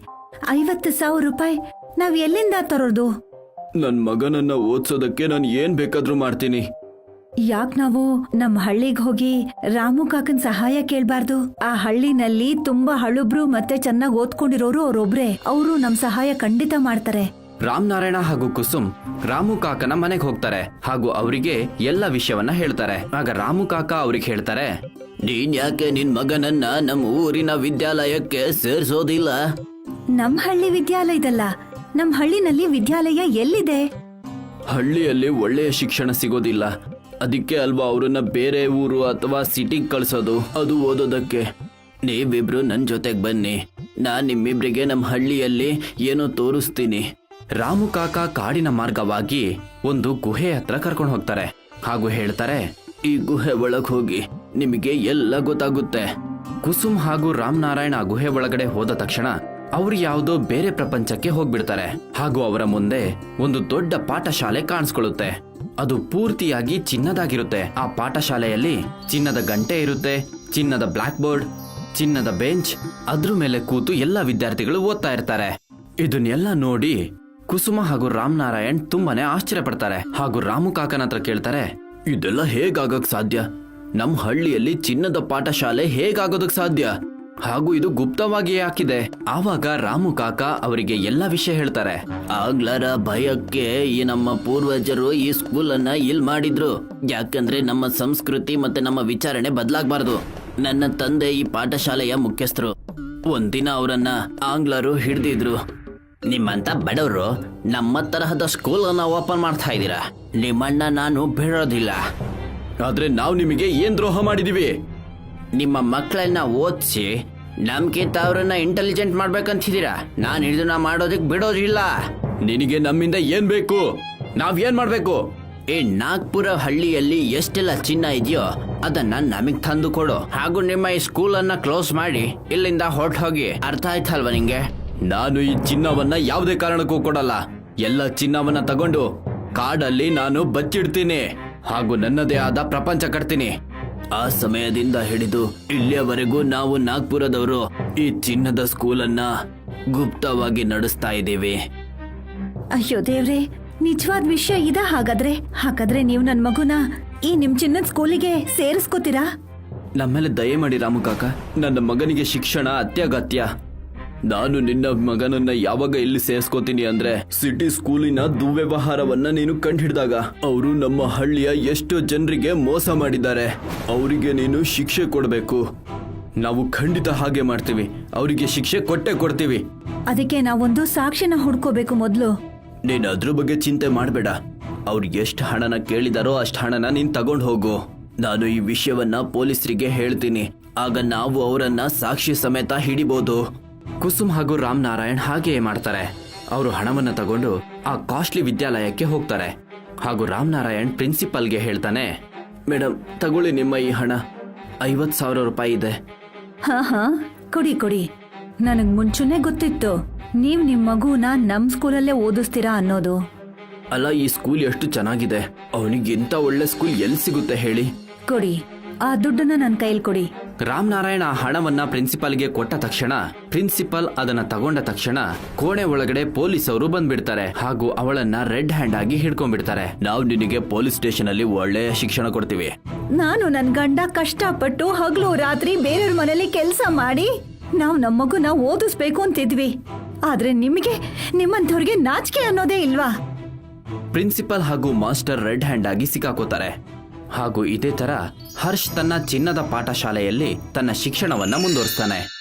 ಐವತ್ತು ಸಾವಿರ ರೂಪಾಯಿ ನಾವ್ ಎಲ್ಲಿಂದ ತರೋದು? ನನ್ ಮಗನನ್ನ ಓದ್ಸೋದಕ್ಕೆ ನಾನು ಏನ್ ಬೇಕಾದ್ರೂ ಮಾಡ್ತೀನಿ. ಯಾಕ್ ನಾವು ನಮ್ ಹಳ್ಳಿಗ್ ಹೋಗಿ ರಾಮು ಕಾಕನ್ ಸಹಾಯ ಕೇಳ್ಬಾರ್ದು? ಆ ಹಳ್ಳಿನಲ್ಲಿ ತುಂಬಾ ಹಳುಬ್ರು ಮತ್ತೆ ಚೆನ್ನಾಗಿ ಓದ್ಕೊಂಡಿರೋರು ಅವ್ರೊಬ್ರೆ. ಅವರು ನಮ್ ಸಹಾಯ ಖಂಡಿತ ಮಾಡ್ತಾರೆ. ರಾಮನಾರಾಯಣ ಹಾಗೂ ಕುಸುಮ್ ರಾಮು ಕಾಕನ ಮನೆಗೆ ಹೋಗ್ತಾರೆ ಹಾಗೂ ಅವರಿಗೆ ಎಲ್ಲ ವಿಷಯವನ್ನ ಹೇಳ್ತಾರೆ. ಆಗ ರಾಮು ಕಾಕ ಅವ್ರಿಗೆ ಹೇಳ್ತಾರೆ ನೀನ್ ಯಾಕೆ ನಿನ್ ಮಗನನ್ನ ನಮ್ಮ ಊರಿನ ವಿದ್ಯಾಲಯಕ್ಕೆ ಸೇರ್ಸೋದಿಲ್ಲ? ನಮ್ ಹಳ್ಳಿ ವಿದ್ಯಾಲಯದಲ್ಲ ನಮ್ ಹಳ್ಳಿನಲ್ಲಿ ವಿದ್ಯಾಲಯ ಎಲ್ಲಿದೆ? ಹಳ್ಳಿಯಲ್ಲಿ ಒಳ್ಳೆಯ ಶಿಕ್ಷಣ ಸಿಗೋದಿಲ್ಲ. ಅದಕ್ಕೆ ಅಲ್ವಾ ಅವರನ್ನ ಬೇರೆ ಊರು ಅಥವಾ ಸಿಟಿಗೆ ಕಳ್ಸೋದು? ಅದು ಓದೋದಕ್ಕೆ. ನೀವಿಬ್ರು ನನ್ನ ಜೊತೆಗೆ ಬನ್ನಿ. ನಾನು ನಿಮ್ಮಿಬ್ರಿಗೆ ನಮ್ಮ ಹಳ್ಳಿಯಲ್ಲಿ ಏನೋ ತೋರಿಸ್ತೀನಿ. ರಾಮು ಕಾಕ ಕಾಡಿನ ಮಾರ್ಗವಾಗಿ ಒಂದು ಗುಹೆ ಹತ್ರ ಕರ್ಕೊಂಡು ಹೋಗ್ತಾರೆ. ಹಾಗೂ ಹೇಳ್ತಾರೆ, ಈ ಗುಹೆ ಒಳಗೆ ಹೋಗಿ ನಿಮಗೆ ಎಲ್ಲ ಗೊತ್ತಾಗುತ್ತೆ. ಕುಸುಮ್ ಹಾಗೂ ರಾಮನಾರಾಯಣ ಗುಹೆ ಒಳಗಡೆ ಹೋದ ತಕ್ಷಣ ಅವ್ರು ಯಾವುದೋ ಬೇರೆ ಪ್ರಪಂಚಕ್ಕೆ ಹೋಗ್ಬಿಡ್ತಾರೆ. ಹಾಗೂ ಅವರ ಮುಂದೆ ಒಂದು ದೊಡ್ಡ ಪಾಠಶಾಲೆ ಕಾಣಿಸ್ಕೊಳ್ಳುತ್ತೆ. ಅದು ಪೂರ್ತಿಯಾಗಿ ಚಿನ್ನದಾಗಿರುತ್ತೆ. ಆ ಪಾಠಶಾಲೆಯಲ್ಲಿ ಚಿನ್ನದ ಗಂಟೆ ಇರುತ್ತೆ, ಚಿನ್ನದ ಬ್ಲಾಕ್ ಬೋರ್ಡ್ ಚಿನ್ನದ ಬೆಂಚ್, ಅದ್ರ ಮೇಲೆ ಕೂತು ಎಲ್ಲ ವಿದ್ಯಾರ್ಥಿಗಳು ಓದ್ತಾ ಇರ್ತಾರೆ. ಇದನ್ನೆಲ್ಲ ನೋಡಿ ಕುಸುಮ ಹಾಗೂ ರಾಮನಾರಾಯಣ್ ತುಂಬಾನೇ ಆಶ್ಚರ್ಯ ಪಡ್ತಾರೆ ಹಾಗೂ ರಾಮು ಕಾಕನ ಹತ್ರ ಕೇಳ್ತಾರೆ, ಇದೆಲ್ಲ ಹೇಗಾಗಕ್ ಸಾಧ್ಯ? ನಮ್ ಹಳ್ಳಿಯಲ್ಲಿ ಚಿನ್ನದ ಪಾಠಶಾಲೆ ಹೇಗಾಗೋದಕ್ ಸಾಧ್ಯ? ಹಾಗೂ ಇದು ಗುಪ್ತವಾಗಿ ಹಾಕಿದೆ. ಆವಾಗ ರಾಮು ಕಾಕ ಅವರಿಗೆ ಎಲ್ಲ ವಿಷಯ ಹೇಳ್ತಾರೆ, ಆಗ್ಲರ ಭಯಕ್ಕೆ ಈ ನಮ್ಮ ಪೂರ್ವಜರು ಈ ಸ್ಕೂಲ್ ಅನ್ನ ಇಲ್ ಮಾಡಿದ್ರು. ಯಾಕಂದ್ರೆ ನಮ್ಮ ಸಂಸ್ಕೃತಿ ಮತ್ತೆ ನಮ್ಮ ವಿಚಾರಣೆ ಬದ್ಲಾಗ್ಬಾರ್ದು. ನನ್ನ ತಂದೆ ಈ ಪಾಠಶಾಲೆಯ ಮುಖ್ಯಸ್ಥರು. ಒಂದಿನ ಅವರನ್ನ ಆಂಗ್ಲರು ಹಿಡ್ದಿದ್ರು. ನಿಮ್ಮಂತ ಬಡವರು ನಮ್ಮ ತರಹದ ಸ್ಕೂಲ್ ಅನ್ನ ಓಪನ್ ಮಾಡ್ತಾ ಇದ್ದೀರಾ? ನಿಮ್ಮಣ್ಣ ನಾನು ಬಿಡೋದಿಲ್ಲ. ಆದ್ರೆ ನಾವು ನಿಮಗೆ ಏನ್ ದ್ರೋಹ ಮಾಡಿದೀವಿ? ನಿಮ್ಮ ಮಕ್ಕಳನ್ನ ಓದಿಸಿ ನಮ್ಗಿಂತ ಅವ್ರನ್ನ ಇಂಟೆಲಿಜೆಂಟ್ ಮಾಡ್ಬೇಕಂತಿದ್ದೀರಾ? ನಾನು ಇದನ್ನ ಮಾಡೋದಕ್ಕೆ ಬಿಡೋದಿಲ್ಲ. ನಿನಗೆ ನಮ್ಮಿಂದ ಏನ್ ಬೇಕು? ನಾವ್ ಏನ್ ಮಾಡ್ಬೇಕು? ಈ ನಾಗ್ಪುರ ಹಳ್ಳಿಯಲ್ಲಿ ಎಷ್ಟೆಲ್ಲ ಚಿನ್ನ ಇದೆಯೋ ಅದನ್ನ ನಮಗ್ ತಂದು ಕೊಡು. ಹಾಗೂ ನಿಮ್ಮ ಈ ಸ್ಕೂಲ್ ಅನ್ನ ಕ್ಲೋಸ್ ಮಾಡಿ ಇಲ್ಲಿಂದ ಹೊರಟು ಹೋಗಿ. ಅರ್ಥ ಆಯ್ತಲ್ವಾ ನಿಂಗೆ? ನಾನು ಈ ಚಿನ್ನವನ್ನ ಯಾವುದೇ ಕಾರಣಕ್ಕೂ ಕೊಡಲ್ಲ. ಎಲ್ಲ ಚಿನ್ನವನ್ನ ತಗೊಂಡು ಕಾಡಲ್ಲಿ ನಾನು ಬಚ್ಚಿಡ್ತೀನಿ. ಹಾಗೂ ನನ್ನದೇ ಆದ ಪ್ರಪಂಚ ಕಟ್ತೀನಿ. ಆ ಸಮಯದಿಂದ ಹಿಡಿದು ಇಲ್ಲಿಯವರೆಗೂ ನಾವು ನಾಗ್ಪುರದವರು ಈ ಚಿನ್ನದ ಸ್ಕೂಲನ್ನ ಗುಪ್ತವಾಗಿ ನಡೆಸ್ತಾ ಇದ್ದೀವಿ. ಅಯ್ಯೋ ದೇವ್ರೆ ನಿಜವಾದ ವಿಷಯ ಇದ ಹಾಗಾದ್ರೆ? ಹಾಗಾದ್ರೆ ನೀವು ನನ್ ಮಗುನ ಈ ನಿಮ್ ಚಿನ್ನದ ಸ್ಕೂಲಿಗೆ ಸೇರಿಸ್ಕೋತೀರಾ? ನಮ್ಮೇಲೆ ದಯೆ ಮಾಡಿ ರಾಮು ಕಾಕ. ನನ್ನ ಮಗನಿಗೆ ಶಿಕ್ಷಣ ಅತ್ಯಗತ್ಯ. ನಾನು ನಿನ್ನ ಮಗನನ್ನ ಯಾವಾಗ ಇಲ್ಲಿ ಸೇರಿಸ್ಕೋತೀನಿ ಅಂದ್ರೆ ಸಿಟಿ ಸ್ಕೂಲಿನ ದುವ್ಯವಹಾರವನ್ನ ನೀನು ಕಂಡುಹಿಡಿದಾಗ. ಅವರು ನಮ್ಮ ಹಳ್ಳಿಯ ಎಷ್ಟೋ ಜನರಿಗೆ ಮೋಸ ಮಾಡಿದ್ದಾರೆ. ಅವರಿಗೆ ನೀನು ಶಿಕ್ಷೆ ಕೊಡಬೇಕು. ನಾವು ಖಂಡಿತ ಹಾಗೆ ಮಾಡ್ತೀವಿ. ಅವರಿಗೆ ಶಿಕ್ಷೆ ಕೊಟ್ಟೆ ಕೊಡ್ತೀವಿ. ಅದಕ್ಕೆ ನಾವೊಂದು ಸಾಕ್ಷಿನ ಹುಡ್ಕೋಬೇಕು ಮೊದಲು. ನೀನು ಅದ್ರ ಬಗ್ಗೆ ಚಿಂತೆ ಮಾಡಬೇಡ. ಅವ್ರು ಎಷ್ಟು ಹಣನ ಕೇಳಿದಾರೋ ಅಷ್ಟು ಹಣನ ನೀನ್ ತಗೊಂಡು ಹೋಗು. ನಾನು ಈ ವಿಷಯವನ್ನ ಪೊಲೀಸರಿಗೆ ಹೇಳ್ತೀನಿ. ಆಗ ನಾವು ಅವರನ್ನ ಸಾಕ್ಷಿ ಸಮೇತ ಹಿಡಿಬಹುದು ಕುಸುಮ್ ಹಾಗೂ ರಾಮ್ ನಾರಾಯಣ್ ಹಾಗೆಯೇ ಮಾಡ್ತಾರೆ. ಅವರು ಹಣವನ್ನು ತಗೊಂಡು ಆ ಕಾಸ್ಟ್ಲಿ ವಿದ್ಯಾಲಯಕ್ಕೆ ಹೋಗ್ತಾರೆ. ಹಾಗೂ ರಾಮ್ ನಾರಾಯಣ್ ಪ್ರಿನ್ಸಿಪಲ್ಗೆ ಹೇಳ್ತಾನೆ ಮೇಡಮ್ ತಗೊಳ್ಳಿ ನಿಮ್ಮ ಈ ಹಣ. ಐವತ್ ಸಾವಿರ ರೂಪಾಯಿ ಇದೆ. ಹಾ ಹಾ ಕೊಡಿ ಕೊಡಿ. ನನಗ್ ಮುಂಚೆನೆ ಗೊತ್ತಿತ್ತು. ನೀವ್ ನಿಮ್ ಮಗುನ ನಮ್ ಸ್ಕೂಲಲ್ಲೇ ಓದಿಸ್ತೀರಾ ಅನ್ನೋದು. ಅಲ್ಲ ಈ ಸ್ಕೂಲ್ ಎಷ್ಟು ಚೆನ್ನಾಗಿದೆ. ಅವನಿಗೆ ಇಂಥ ಒಳ್ಳೆ ಸ್ಕೂಲ್ ಎಲ್ಲಿ ಸಿಗುತ್ತೆ ಹೇಳಿ. ಕೊಡಿ. ಆ ದುಡ್ಡನ್ನ ನನ್ನ ಕೈಲಿ ಕೊಡಿ. ರಾಮ್ ನಾರಾಯಣ ಆ ಹಣವನ್ನ ಪ್ರಿನ್ಸಿಪಾಲ್ಗೆ ಕೊಟ್ಟ ತಕ್ಷಣ ಪ್ರಿನ್ಸಿಪಲ್ ಅದನ್ನ ತಗೊಂಡ ತಕ್ಷಣ ಕೋಣೆ ಒಳಗಡೆ ಪೊಲೀಸ್ ಅವರು ಬಂದ್ಬಿಡ್ತಾರೆ ಹಾಗೂ ಅವಳನ್ನ ರೆಡ್ ಹ್ಯಾಂಡ್ ಆಗಿ ಹಿಡ್ಕೊಂಡ್ಬಿಡ್ತಾರೆ. ನಾವು ನಿನಗೆ ಪೊಲೀಸ್ ಸ್ಟೇಷನ್ ಅಲ್ಲಿ ಒಳ್ಳೆಯ ಶಿಕ್ಷಣ ಕೊಡ್ತೀವಿ. ನಾನು ನನ್ ಗಂಡ ಕಷ್ಟಪಟ್ಟು ಹಗಲು ರಾತ್ರಿ ಬೇರೆಯವ್ರ ಮನೇಲಿ ಕೆಲಸ ಮಾಡಿ ನಾವ್ ನಮ್ಮ ಮಗುನ ಓದಿಸ್ಬೇಕು ಅಂತಿದ್ವಿ. ಆದ್ರೆ ನಿಮಗೆ ನಿಮ್ಮಂಥವ್ರಿಗೆ ನಾಚಿಕೆ ಅನ್ನೋದೇ ಇಲ್ವಾ? ಪ್ರಿನ್ಸಿಪಲ್ ಹಾಗೂ ಮಾಸ್ಟರ್ ರೆಡ್ ಹ್ಯಾಂಡ್ ಆಗಿ ಸಿಕ್ಕಾಕೋತಾರೆ. ಹಾಗೂ ಇದೇ ಥರ ಹರ್ಷ್ ತನ್ನ ಚಿನ್ನದ ಪಾಠಶಾಲೆಯಲ್ಲಿ ತನ್ನ ಶಿಕ್ಷಣವನ್ನು ಮುಂದುವರಿಸ್ತಾನೆ.